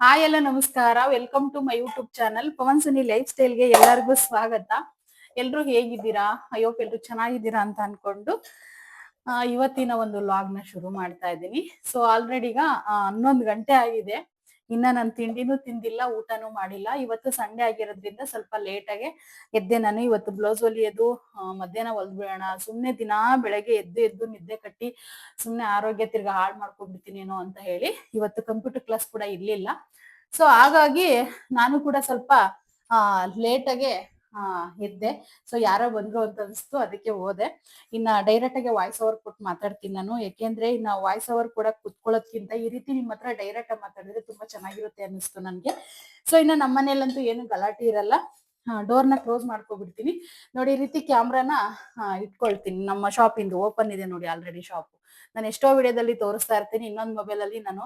Hi ಎಲ್ಲ ನಮಸ್ಕಾರ. Welcome to my YouTube channel Pavan Suni life ಸ್ಟೈಲ್ಗೆ ಎಲ್ಲರಿಗೂ ಸ್ವಾಗತ. ಎಲ್ರು ಹೇಗಿದ್ದೀರಾ? ಅಯ್ಯೋ ಎಲ್ರು ಚೆನ್ನಾಗಿದ್ದೀರಾ ಅಂತ ಅನ್ಕೊಂಡು ಇವತ್ತಿನ ಒಂದು ಲಾಗ್ನ ಶುರು ಮಾಡ್ತಾ ಇದ್ದೀನಿ. ಸೊ ಆಲ್ರೆಡಿ ಈಗ ಹನ್ನೊಂದು ಗಂಟೆ ಆಗಿದೆ. ಇನ್ನ ನಾನು ತಿಂಡಿನೂ ತಿಂದಿಲ್ಲ, ಊಟನೂ ಮಾಡಿಲ್ಲ. ಇವತ್ತು ಸಂಡೆ ಆಗಿರೋದ್ರಿಂದ ಸ್ವಲ್ಪ ಲೇಟಾಗೆ ಎದ್ದೆ ನಾನು. ಇವತ್ತು ಬ್ಲೌಸ್ ಹೊಲಿಯೋದು ಮಧ್ಯಾಹ್ನ ಹೊಲ್ದ್ಬಿಡೋಣ. ಸುಮ್ನೆ ದಿನಾ ಬೆಳಗ್ಗೆ ಎದ್ದು ಎದ್ದು ನಿದ್ದೆ ಕಟ್ಟಿ ಸುಮ್ನೆ ಆರೋಗ್ಯ ತಿರ್ಗಾ ಹಾಳು ಮಾಡ್ಕೊಂಡ್ಬಿಡ್ತೀನೇನೋ ಅಂತ ಹೇಳಿ ಇವತ್ತು ಕಂಪ್ಯೂಟರ್ ಕ್ಲಾಸ್ ಕೂಡ ಇರ್ಲಿಲ್ಲ. ಸೊ ಹಾಗಾಗಿ ನಾನು ಕೂಡ ಸ್ವಲ್ಪ, ಆ ಲೇಟಾಗೆ ಆ ಎದ್ದೆ ಸೊ ಯಾರೋ ಬಂದ್ರು ಅಂತ ಅನ್ಸ್ತು, ಅದಕ್ಕೆ ಹೋದೆ. ಇನ್ನ ಡೈರೆಕ್ಟ್ ಆಗಿ ವಾಯ್ಸ್ ಓವರ್ ಕೊಟ್ಟು ಮಾತಾಡ್ತೀನಿ ನಾನು. ಯಾಕೆಂದ್ರೆ ಇನ್ನ ವಾಯ್ಸ್ ಓವರ್ ಕೂಡ ಕುತ್ಕೊಳ್ಳೋದ್ಕಿಂತ ಈ ರೀತಿ ನಿಮ್ ಹತ್ರ ಡೈರೆಕ್ಟ್ ಆಗಿ ಮಾತಾಡಿದ್ರೆ ತುಂಬಾ ಚೆನ್ನಾಗಿರುತ್ತೆ ಅನ್ನಿಸ್ತು ನನ್ಗೆ. ಸೊ ಇನ್ನ ನಮ್ಮ ಮನೇಲಂತೂ ಏನು ಗಲಾಟೆ ಇರಲ್ಲ. ಡೋರ್ನ ಕ್ಲೋಸ್ ಮಾಡ್ಕೊಬಿಡ್ತೀನಿ. ನೋಡಿ, ಈ ರೀತಿ ಕ್ಯಾಮ್ರಾನ ಇಟ್ಕೊಳ್ತೀನಿ. ನಮ್ಮ ಶಾಪ್ ಇಂದು ಓಪನ್ ಇದೆ ನೋಡಿ ಆಲ್ರೆಡಿ ಶಾಪ್ ನಾನು ಎಷ್ಟೋ ವಿಡಿಯೋದಲ್ಲಿ ತೋರಿಸ್ತಾ ಇರ್ತೀನಿ. ಇನ್ನೊಂದು ಮೊಬೈಲ್ ಅಲ್ಲಿ ನಾನು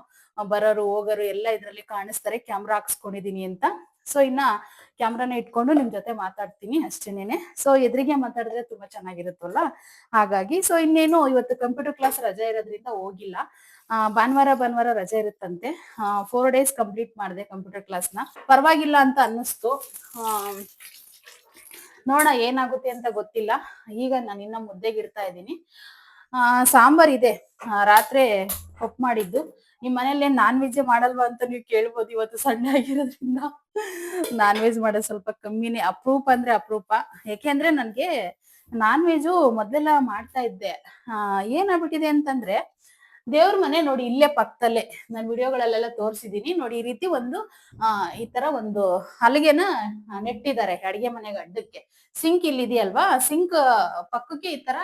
ಬರೋರು, ಹೋಗೋರು ಎಲ್ಲ ಇದ್ರಲ್ಲಿ ಕಾಣಿಸ್ತಾರೆ. ಕ್ಯಾಮ್ರಾ ಹಾಕ್ಸ್ಕೊಂಡಿದೀನಿ ಅಂತ. ಸೊ ಇನ್ನ ಕ್ಯಾಮ್ರಾನ ಇಟ್ಕೊಂಡು ನಿಮ್ ಜೊತೆ ಮಾತಾಡ್ತೀನಿ ಅಷ್ಟೇನೆ ಸೊ ಎದುರಿಗೆ ಮಾತಾಡಿದ್ರೆ ತುಂಬಾ ಚೆನ್ನಾಗಿರುತ್ತಲ್ಲ? ಹಾಗಾಗಿ ಸೊ ಇನ್ನೇನು ಇವತ್ತು ಕಂಪ್ಯೂಟರ್ ಕ್ಲಾಸ್ ರಜೆ ಇರೋದ್ರಿಂದ ಹೋಗಿಲ್ಲ. ಭಾನುವಾರ ಭಾನುವಾರ ರಜೆ ಇರುತ್ತಂತೆ. ಫೋರ್ ಡೇಸ್ ಕಂಪ್ಲೀಟ್ ಮಾಡಿದೆ ಕಂಪ್ಯೂಟರ್ ಕ್ಲಾಸ್ನ ಪರವಾಗಿಲ್ಲ ಅಂತ ಅನ್ನಿಸ್ತು. ನೋಡ ಏನಾಗುತ್ತೆ ಅಂತ ಗೊತ್ತಿಲ್ಲ. ಈಗ ನಾನು ಇನ್ನ ಮುದ್ದೆಗೆ ಇರ್ತಾ ಇದ್ದೀನಿ. ಸಾಂಬಾರ್ ಇದೆ. ರಾತ್ರಿ ಒಪ್ಪು ಮಾಡಿದ್ದು. ನಿಮ್ ಮನೇಲಿ ನಾನ್ ವೆಜ್ ಮಾಡಲ್ವಾ ಅಂತ ನೀವು ಕೇಳ್ಬೋದು ಇವತ್ತು ಸಣ್ಣ ಆಗಿರೋದ್ರಿಂದ. ನಾನ್ ವೆಜ್ ಮಾಡೋದು ಸ್ವಲ್ಪ ಕಮ್ಮಿನೇ, ಅಪ್ರೂಪ ಅಂದ್ರೆ ಅಪರೂಪ. ಯಾಕೆಂದ್ರೆ ನನ್ಗೆ ನಾನ್ ವೆಜ್ ಮೊದ್ಲೆಲ್ಲ ಮಾಡ್ತಾ ಇದ್ದೆ. ಏನಾಗ್ಬಿಟ್ಟಿದೆ ಅಂತಂದ್ರೆ ದೇವ್ರ ಮನೆ ನೋಡಿ ಇಲ್ಲೇ ಪಕ್ಕದಲ್ಲೇ. ನಾನು ವಿಡಿಯೋಗಳಲ್ಲೆಲ್ಲ ತೋರಿಸಿದೀನಿ. ನೋಡಿ ಈ ರೀತಿ ಒಂದು, ಆ, ಈ ತರ ಒಂದು ಹಲಗೆನ ನೆಟ್ಟಿದ್ದಾರೆ ಅಡಿಗೆ ಮನೆಗೆ ಅಡ್ಡಕ್ಕೆ. ಸಿಂಕ್ ಇಲ್ಲಿ ಇದೆಯಲ್ವಾ ಸಿಂಕ್ ಪಕ್ಕಕ್ಕೆ ಈ ತರ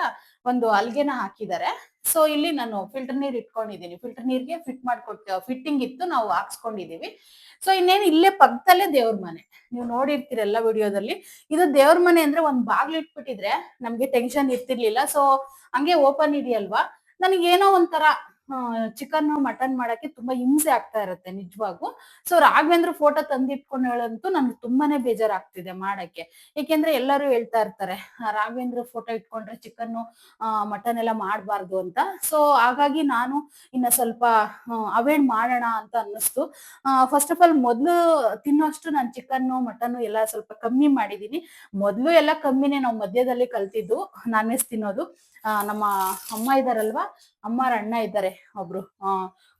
ಒಂದು ಅಲ್ಗೆನ ಹಾಕಿದ್ದಾರೆ. ಸೊ ಇಲ್ಲಿ ನಾನು ಫಿಲ್ಟರ್ ನೀರ್ ಇಟ್ಕೊಂಡಿದ್ದೀನಿ ಫಿಲ್ಟರ್ ನೀರ್ಗೆ ಫಿಟ್ ಮಾಡ್ಕೊಟ್ಟು ಫಿಟ್ಟಿಂಗ್ ಇತ್ತು, ನಾವು ಹಾಕ್ಸ್ಕೊಂಡಿದೀವಿ. ಸೊ ಇನ್ನೇನು ಇಲ್ಲೇ ಪಕ್ಕದಲ್ಲೇ ದೇವ್ರ ಮನೆ. ನೀವು ನೋಡಿರ್ತೀರಲ್ಲ ವಿಡಿಯೋದಲ್ಲಿ. ಇದು ದೇವ್ರ ಮನೆ ಅಂದ್ರೆ ಒಂದ್ ಬಾಗ್ಲು ಇಟ್ಬಿಟ್ಟಿದ್ರೆ ನಮ್ಗೆ ಟೆನ್ಷನ್ ಇರ್ತಿರ್ಲಿಲ್ಲ. ಸೊ ಹಂಗೆ ಓಪನ್ ಇದೆಯಲ್ವಾ? ನನಗೇನೋ ಒಂಥರ ಚಿಕನ್ ಮಟನ್ ಮಾಡಕ್ಕೆ ತುಂಬಾ ಹಿಂಸೆ ಆಗ್ತಾ ಇರತ್ತೆ ನಿಜವಾಗೂ ಸೊ ರಾಘವೇಂದ್ರ ಫೋಟೋ ತಂದಿಟ್ಕೊಂಡು ಹೇಳಂತೂ ನನ್ಗೆ ತುಂಬಾನೇ ಬೇಜಾರಾಗ್ತಿದೆ ಮಾಡಕ್ಕೆ. ಏಕೆಂದ್ರೆ ಎಲ್ಲರೂ ಹೇಳ್ತಾ ಇರ್ತಾರೆ ರಾಘವೇಂದ್ರ ಫೋಟೋ ಇಟ್ಕೊಂಡ್ರೆ ಚಿಕನ್ ಮಟನ್ ಎಲ್ಲ ಮಾಡಬಾರ್ದು ಅಂತ. ಸೊ ಹಾಗಾಗಿ ನಾನು ಇನ್ನ ಸ್ವಲ್ಪ ಅವಾಯ್ಡ್ ಮಾಡೋಣ ಅಂತ ಅನ್ನಿಸ್ತು. ಫಸ್ಟ್ ಆಫ್ ಆಲ್ ಮೊದ್ಲು ತಿನ್ನೋಷ್ಟು ನಾನು ಚಿಕನ್ ಮಟನ್ ಎಲ್ಲ ಸ್ವಲ್ಪ ಕಮ್ಮಿ ಮಾಡಿದೀನಿ. ಮೊದಲು ಎಲ್ಲ ಕಮ್ಮಿನೇ ನಾವು ಮಧ್ಯದಲ್ಲಿ ಕಲ್ತಿದ್ದು ನಾನ್ ವೆಜ್ ತಿನ್ನೋದು ನಮ್ಮ ಅಮ್ಮ ಇದಾರಲ್ವಾ ಅಮ್ಮರ ಅಣ್ಣ ಇದ್ದಾರೆ ಒಬ್ರು. ಆ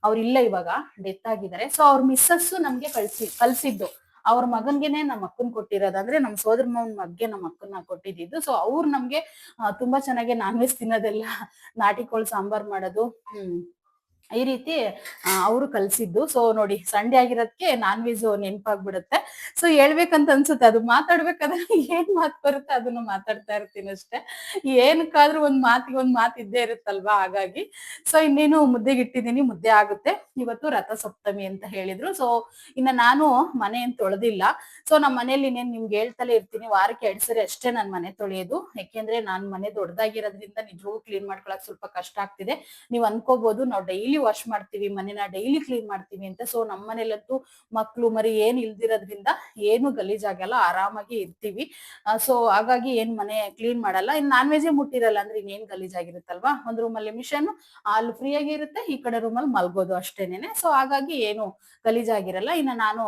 ಅವ್ರಿಲ್ಲ ಇವಾಗ ಡೆತ್ ಆಗಿದ್ದಾರೆ. ಸೊ ಅವ್ರ ಮಿಸ್ಸಸ್ ನಮ್ಗೆ ಕಳ್ಸಿ ಕಲ್ಸಿದ್ದು ಅವ್ರ ಮಗನ್ಗೆನೆ ನಮ್ಮ ಅಕ್ಕನ್ ಕೊಟ್ಟಿರೋದಂದ್ರೆ ನಮ್ಮ ಸೋದರ ಮಗನ್ ಮಗ್ಗೆ ನಮ್ಮ ಅಕ್ಕನ್ನ ಕೊಟ್ಟಿದ್ದು ಸೊ ಅವ್ರು ನಮ್ಗೆ ತುಂಬಾ ಚೆನ್ನಾಗಿ ನಾನ್ ವೆಜ್ ತಿನ್ನೋದೆಲ್ಲ, ನಾಟಿ ಕೋಳಿ ಸಾಂಬಾರ್ ಮಾಡೋದು, ಹ್ಮ್. ಈ ರೀತಿ ಅವರು ಕಲ್ಸಿದ್ದು. ಸೊ ನೋಡಿ ಸಂಡೆ ಆಗಿರೋದಕ್ಕೆ ನಾನ್ ವೆಜ್ ನೆನಪಾಗ್ಬಿಡುತ್ತೆ. ಸೊ ಹೇಳ್ಬೇಕಂತ ಅನ್ಸುತ್ತೆ. ಅದು ಮಾತಾಡ್ಬೇಕಾದ್ರೆ ಏನ್ ಮಾತು ಬರುತ್ತೆ ಅದನ್ನ ಮಾತಾಡ್ತಾ ಇರ್ತೀನಿ ಅಷ್ಟೇ. ಏನಕ್ಕಾದ್ರೂ ಒಂದ್ ಮಾತಿಗೆ ಒಂದ್ ಮಾತು ಇದ್ದೇ ಇರುತ್ತಲ್ವಾ? ಹಾಗಾಗಿ. ಸೊ ಇನ್ನೇನು ಮುದ್ದೆಗೆ ಇಟ್ಟಿದ್ದೀನಿ. ಮುದ್ದೆ ಆಗುತ್ತೆ. ಇವತ್ತು ರಥ ಸಪ್ತಮಿ ಅಂತ ಹೇಳಿದ್ರು. ಸೊ ಇನ್ನ ನಾನು ಮನೆ ಏನ್ ತೊಳೆದಿಲ್ಲ. ಸೊ ನಮ್ಮ ಮನೇಲಿ ಇನ್ನೇನ್ ನಿಮ್ಗೆ ಹೇಳ್ತಲೇ ಇರ್ತೀನಿ. ವಾರಕ್ಕೆ ಎರಡ್ ಸರಿ ಅಷ್ಟೇ ನಾನ್ ಮನೆ ತೊಳೆಯೋದು. ಯಾಕೆಂದ್ರೆ ನಾನ್ ಮನೆ ದೊಡ್ಡದಾಗಿರೋದ್ರಿಂದ ನಿಜವೂ ಕ್ಲೀನ್ ಮಾಡ್ಕೊಳಕ್ ಸ್ವಲ್ಪ ಕಷ್ಟ ಆಗ್ತಿದೆ. ನೀವ್ ಅನ್ಕೋಬಹುದು ನಾವು ಡೈಲಿ ವಾಶ್ ಮಾಡ್ತೀವಿ, ಮನೆನ ಡೈಲಿ ಕ್ಲೀನ್ ಮಾಡ್ತೀವಿ ಅಂತ. ಸೊ ನಮ್ಮ ಮನೇಲಂತೂ ಮಕ್ಳು ಮರಿ ಏನ್ ಇಲ್ದಿರೋದ್ರಿಂದ ಏನು ಗಲೀಜಾಗಲ್ಲ ಆರಾಮಾಗಿ ಇರ್ತೀವಿ. ಸೊ ಹಾಗಾಗಿ ಏನ್ ಮನೆ ಕ್ಲೀನ್ ಮಾಡಲ್ಲ. ಇನ್ ನಾನ್ ವೆಜ್ ಮುಟ್ಟಿರಲ್ಲ ಅಂದ್ರೆ ಇನ್ನೇನ್ ಗಲೀಜಾಗಿರುತ್ತಲ್ವಾ ಒಂದ್ ರೂಮಲ್ಲಿ ಮಿಷನ್ ಅಲ್ಲಿ ಫ್ರೀ ಆಗಿ ಇರುತ್ತೆ, ಈ ಕಡೆ ರೂಮಲ್ಲಿ ಮಲ್ಗೋದು ಅಷ್ಟೇನೇನೆ. ಸೊ ಹಾಗಾಗಿ ಏನು ಗಲೀಜಾಗಿರಲ್ಲ ಇನ್ನ ನಾನು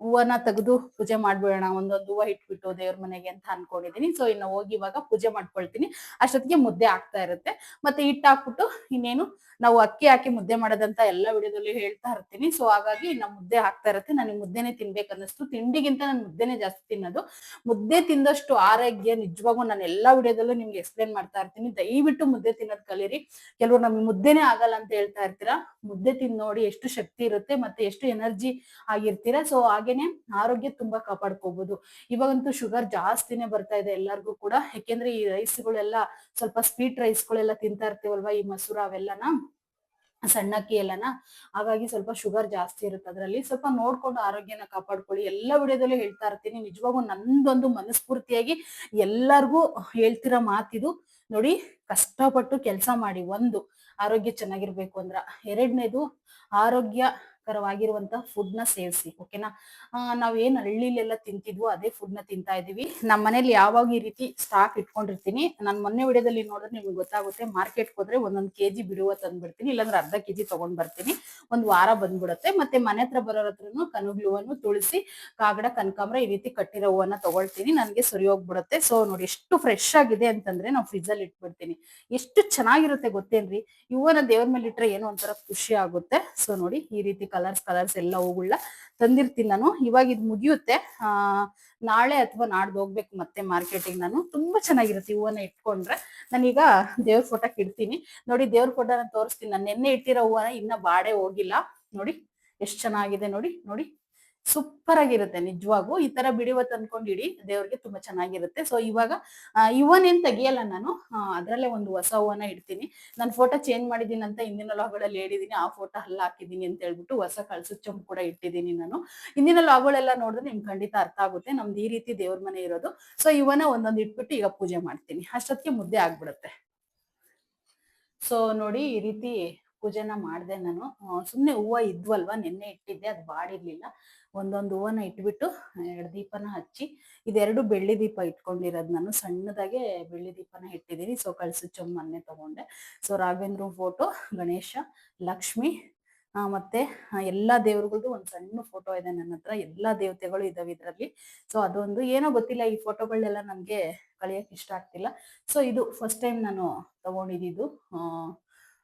ಹೂವನ್ನ ತೆಗೆದು ಪೂಜೆ ಮಾಡ್ಬಿಡೋಣ. ಒಂದೊಂದು ಹೂವ ಇಟ್ಬಿಟ್ಟು ದೇವ್ರ ಮನೆಗೆ ಅಂತ ಅನ್ಕೊಂಡಿದೀನಿ. ಸೊ ಇನ್ನು ಹೋಗಿ ಇವಾಗ ಪೂಜೆ ಮಾಡ್ಕೊಳ್ತೀನಿ. ಅಷ್ಟೊತ್ತಿಗೆ ಮುದ್ದೆ ಆಗ್ತಾ ಇರುತ್ತೆ. ಮತ್ತೆ ಹಿಟ್ಟು ಹಾಕ್ಬಿಟ್ಟು ಇನ್ನೇನು ನಾವು ಅಕ್ಕಿ ಹಾಕಿ ಮುದ್ದೆ ಮಾಡೋದಂತ ಎಲ್ಲ ವಿಡಿಯೋದಲ್ಲಿ ಹೇಳ್ತಾ ಇರ್ತೀನಿ. ಸೊ ಹಾಗಾಗಿ ನಮ್ಮ ಮುದ್ದೆ ಆಗ್ತಾ ಇರುತ್ತೆ. ನನಗೆ ಮುದ್ದೆನೆ ತಿನ್ಬೇಕು ಅನ್ನಿಸ್ತು ತಿಂಡಿಗಿಂತ ನಾನು ಮುದ್ದೆನೆ ಜಾಸ್ತಿ ತಿನ್ನೋದು. ಮುದ್ದೆ ತಿಂದಷ್ಟು ಆರೋಗ್ಯ ನಿಜವಾಗೂ ನಾನು ಎಲ್ಲಾ ವಿಡಿಯೋದಲ್ಲೂ ನಿಮ್ಗೆ ಎಕ್ಸ್ಪ್ಲೇನ್ ಮಾಡ್ತಾ ಇರ್ತೀನಿ. ದಯವಿಟ್ಟು ಮುದ್ದೆ ತಿನ್ನೋದ್ ಕಲೀರಿ. ಕೆಲವರು ನಮ್ಗೆ ಮುದ್ದೆನೆ ಆಗಲ್ಲ ಅಂತ ಹೇಳ್ತಾ ಇರ್ತೀರಾ? ಮುದ್ದೆ ತಿಂದ್ ನೋಡಿ ಎಷ್ಟು ಶಕ್ತಿ ಇರುತ್ತೆ ಮತ್ತೆ ಎಷ್ಟು ಎನರ್ಜಿ ಆಗಿರ್ತೀರಾ. ಸೊ ಹಾಗೇನೆ ಆರೋಗ್ಯ ತುಂಬಾ ಕಾಪಾಡ್ಕೋಬಹುದು ಇವಾಗಂತೂ ಶುಗರ್ ಜಾಸ್ತಿನೇ ಬರ್ತಾ ಇದೆ ಎಲ್ಲರಿಗೂ ಕೂಡ. ಯಾಕೆಂದ್ರೆ ಈ ರೈಸ್ಗಳೆಲ್ಲ ಸ್ವಲ್ಪ ಸ್ವೀಟ್ ರೈಸ್ಗಳೆಲ್ಲ ತಿಂತಾ ಇರ್ತೀವಲ್ವಾ ಈ ಮಸೂರ ಅವೆಲ್ಲನ? ಸಣ್ಣಕ್ಕಿ ಎಲ್ಲನ? ಹಾಗಾಗಿ ಸ್ವಲ್ಪ ಶುಗರ್ ಜಾಸ್ತಿ ಇರುತ್ತೆ ಅದರಲ್ಲಿ. ಸ್ವಲ್ಪ ನೋಡ್ಕೊಂಡು ಆರೋಗ್ಯನ ಕಾಪಾಡ್ಕೊಳ್ಳಿ. ಎಲ್ಲ ವಿಡಿಯೋದಲ್ಲೂ ಹೇಳ್ತಾ ಇರ್ತೀನಿ. ನಿಜವಾಗೂ ನಂದೊಂದು ಮನಸ್ಫೂರ್ತಿಯಾಗಿ ಎಲ್ಲರಿಗೂ ಹೇಳ್ತಿರೋ ಮಾತಿದು ನೋಡಿ ಕಷ್ಟಪಟ್ಟು ಕೆಲಸ ಮಾಡಿ ಒಂದು. ಆರೋಗ್ಯ ಚೆನ್ನಾಗಿರ್ಬೇಕು ಅಂದ್ರ. ಎರಡನೇದು ಆರೋಗ್ಯ ಆರೋಗ್ಯಕರವಾಗಿರುವಂತಹ ಫುಡ್ನ ಸೇವಿಸಿ ಓಕೆನಾ ನಾವೇನ್ ಹಳ್ಳಿಲೆಲ್ಲ ತಿಂತಿದ್ವೋ ಅದೇ ಫುಡ್ನ ತಿಂತಾ ಇದೀವಿ. ನಮ್ಮ ಮನೇಲಿ ಯಾವಾಗ ಈ ರೀತಿ ಸ್ಟಾಕ್ ಇಟ್ಕೊಂಡಿರ್ತೀನಿ, ನಾನು ಮೊನ್ನೆ ವಿಡಿಯೋದಲ್ಲಿ ನೋಡಿದ್ರೆ ನಿಮ್ಗೆ ಗೊತ್ತಾಗುತ್ತೆ ಮಾರ್ಕೆಟ್ ಹೋದ್ರೆ ಒಂದೊಂದು ಕೆಜಿ ಬಿಡುವ ತಂದ್ಬಿಡ್ತೀನಿ, ಇಲ್ಲಾಂದ್ರೆ ಅರ್ಧ ಕೆಜಿ ತಗೊಂಡ್ ಬರ್ತೀನಿ. ಒಂದ್ ವಾರ ಬಂದ್ಬಿಡುತ್ತೆ, ಮತ್ತೆ ಮನೆ ಹತ್ರ ಬರೋರ ಹತ್ರನು ಕನುಗ್ಲುವನ್ನು ತುಳಸಿ, ಕಾಗಡ, ಕನಕಾಂಬ್ರ ಈ ರೀತಿ ಕಟ್ಟಿರೋ ಹೂವನ್ನ ತಗೊಳ್ತೀನಿ, ನನಗೆ ಸರಿ ಹೋಗ್ಬಿಡುತ್ತೆ. ಸೊ ನೋಡಿ, ಎಷ್ಟು ಫ್ರೆಶ್ ಆಗಿದೆ ಅಂತಂದ್ರೆ ನಾವು ಫ್ರಿಜ್ ಅಲ್ಲಿ ಇಟ್ಬಿಡ್ತೀನಿ. ಎಷ್ಟು ಚೆನ್ನಾಗಿರುತ್ತೆ ಗೊತ್ತೇನ್ರಿ? ಹೂವನ್ನ ದೇವ್ರ ಮೇಲೆ ಇಟ್ರೆ ಏನೋ ಒಂಥರ ಖುಷಿ ಆಗುತ್ತೆ. ಸೊ ನೋಡಿ, ಈ ರೀತಿ ಕಲರ್ಸ್ ಕಲರ್ಸ್ ಎಲ್ಲ ಹೂಗಳನ್ನ ತಂದಿರ್ತೀನಿ ನಾನು. ಇವಾಗ ಇದು ಮುಗಿಯುತ್ತೆ. ಆ, ನಾಳೆ ಅಥವಾ ನಾಡ್ದು ಹೋಗ್ಬೇಕು ಮತ್ತೆ ಮಾರ್ಕೆಟಿಗೆ ನಾನು. ತುಂಬಾ ಚೆನ್ನಾಗಿರುತ್ತೆ ಹೂವನ್ನ ಇಟ್ಕೊಂಡ್ರೆ. ನಾನೀಗ ದೇವ್ರ ಫೋಟೋಕ್ ಇಡ್ತೀನಿ. ನೋಡಿ ದೇವ್ರ ಫೋಟೋನ ತೋರಿಸ್ತೀನಿ. ನಾನು ನೆನ್ನೆ ಇಟ್ಟಿರೋ ಹೂವನ್ನ ಇನ್ನ ಬಾಡೆ ಹೋಗಿಲ್ಲ. ನೋಡಿ, ಎಷ್ಟ್ ಚೆನ್ನಾಗಿದೆ ನೋಡಿ ನೋಡಿ. ಸೂಪರ್ ಆಗಿರುತ್ತೆ ನಿಜವಾಗೂ. ಈ ತರ ಬಿಡಿವ ತಂದ್ಕೊಂಡು ಇಡಿ ದೇವ್ರಿಗೆ ತುಂಬಾ ಚೆನ್ನಾಗಿರುತ್ತೆ. ಸೊ ಇವಾಗ ಇವನೇನ್ ತೆಗಿಯಲ್ಲ ನಾನು ಅದರಲ್ಲೇ ಒಂದು ಹೊಸ ಹೂವನ ಇಡ್ತೀನಿ. ನಾನು ಫೋಟೋ ಚೇಂಜ್ ಮಾಡಿದೀನಿ ಅಂತ ಹಿಂದಿನ ಲಾಗ್ಗಳಲ್ಲಿ ಹೇಳಿದೀನಿ, ಆ ಫೋಟೋ ಹಲ್ಲ ಹಾಕಿದೀನಿ ಅಂತ ಹೇಳ್ಬಿಟ್ಟು ಹೊಸ ಕಳ್ಸು ಚಂಪು ಕೂಡ ಇಟ್ಟಿದ್ದೀನಿ ನಾನು. ಹಿಂದಿನ ಲಾಗ್ಗಳೆಲ್ಲ ನೋಡಿದ್ರೆ ನಿಮ್ಗೆ ಖಂಡಿತ ಅರ್ಥ ಆಗುತ್ತೆ. ನಮ್ದು ಈ ರೀತಿ ದೇವ್ರ ಮನೆ ಇರೋದು. ಸೊ ಇವನ ಒಂದೊಂದು ಇಟ್ಬಿಟ್ಟು ಈಗ ಪೂಜೆ ಮಾಡ್ತೀನಿ. ಅಷ್ಟೊತ್ತಿಗೆ ಮುದ್ದೆ ಆಗ್ಬಿಡುತ್ತೆ. ಸೊ ನೋಡಿ ಈ ರೀತಿ ಪೂಜೆನ ಮಾಡಿದೆ ನಾನು. ಸುಮ್ಮನೆ ಹೂವ ಇದ್ವಲ್ವಾ, ನೆನ್ನೆ ಇಟ್ಟಿದ್ದೆ, ಅದು ಬಾಡಿರ್ಲಿಲ್ಲ. ಒಂದೊಂದು ಹೂವನ ಇಟ್ಬಿಟ್ಟು, ಎರಡು ದೀಪನ ಹಚ್ಚಿ, ಇದೆರಡು ಬೆಳ್ಳಿ ದೀಪ ಇಟ್ಕೊಂಡಿರೋದು ನಾನು. ಸಣ್ಣದಾಗೆ ಬೆಳ್ಳಿ ದೀಪನ ಇಟ್ಟಿದ್ದೀನಿ. ಸೊ ಕಳ್ಸು ಮೊನ್ನೆ ತಗೊಂಡೆ. ಸೊ ರಾಘವೇಂದ್ರ ಫೋಟೋ ಗಣೇಶ, ಲಕ್ಷ್ಮಿ ಮತ್ತೆ ಎಲ್ಲಾ ದೇವ್ರಗಳದ್ದು ಒಂದ್ ಸಣ್ಣ ಫೋಟೋ ಇದೆ ನನ್ನ ಹತ್ರ. ಎಲ್ಲಾ ದೇವತೆಗಳು ಇದಾವೆ ಇದ್ರಲ್ಲಿ. ಸೊ ಅದೊಂದು, ಏನೋ ಗೊತ್ತಿಲ್ಲ, ಈ ಫೋಟೋಗಳನ್ನೆಲ್ಲ ನನ್ಗೆ ಕಳಿಯಕ್ ಇಷ್ಟ ಆಗ್ತಿಲ್ಲ. ಸೊ ಇದು ಫಸ್ಟ್ ಟೈಮ್ ನಾನು ತಗೊಂಡಿದ್ದು.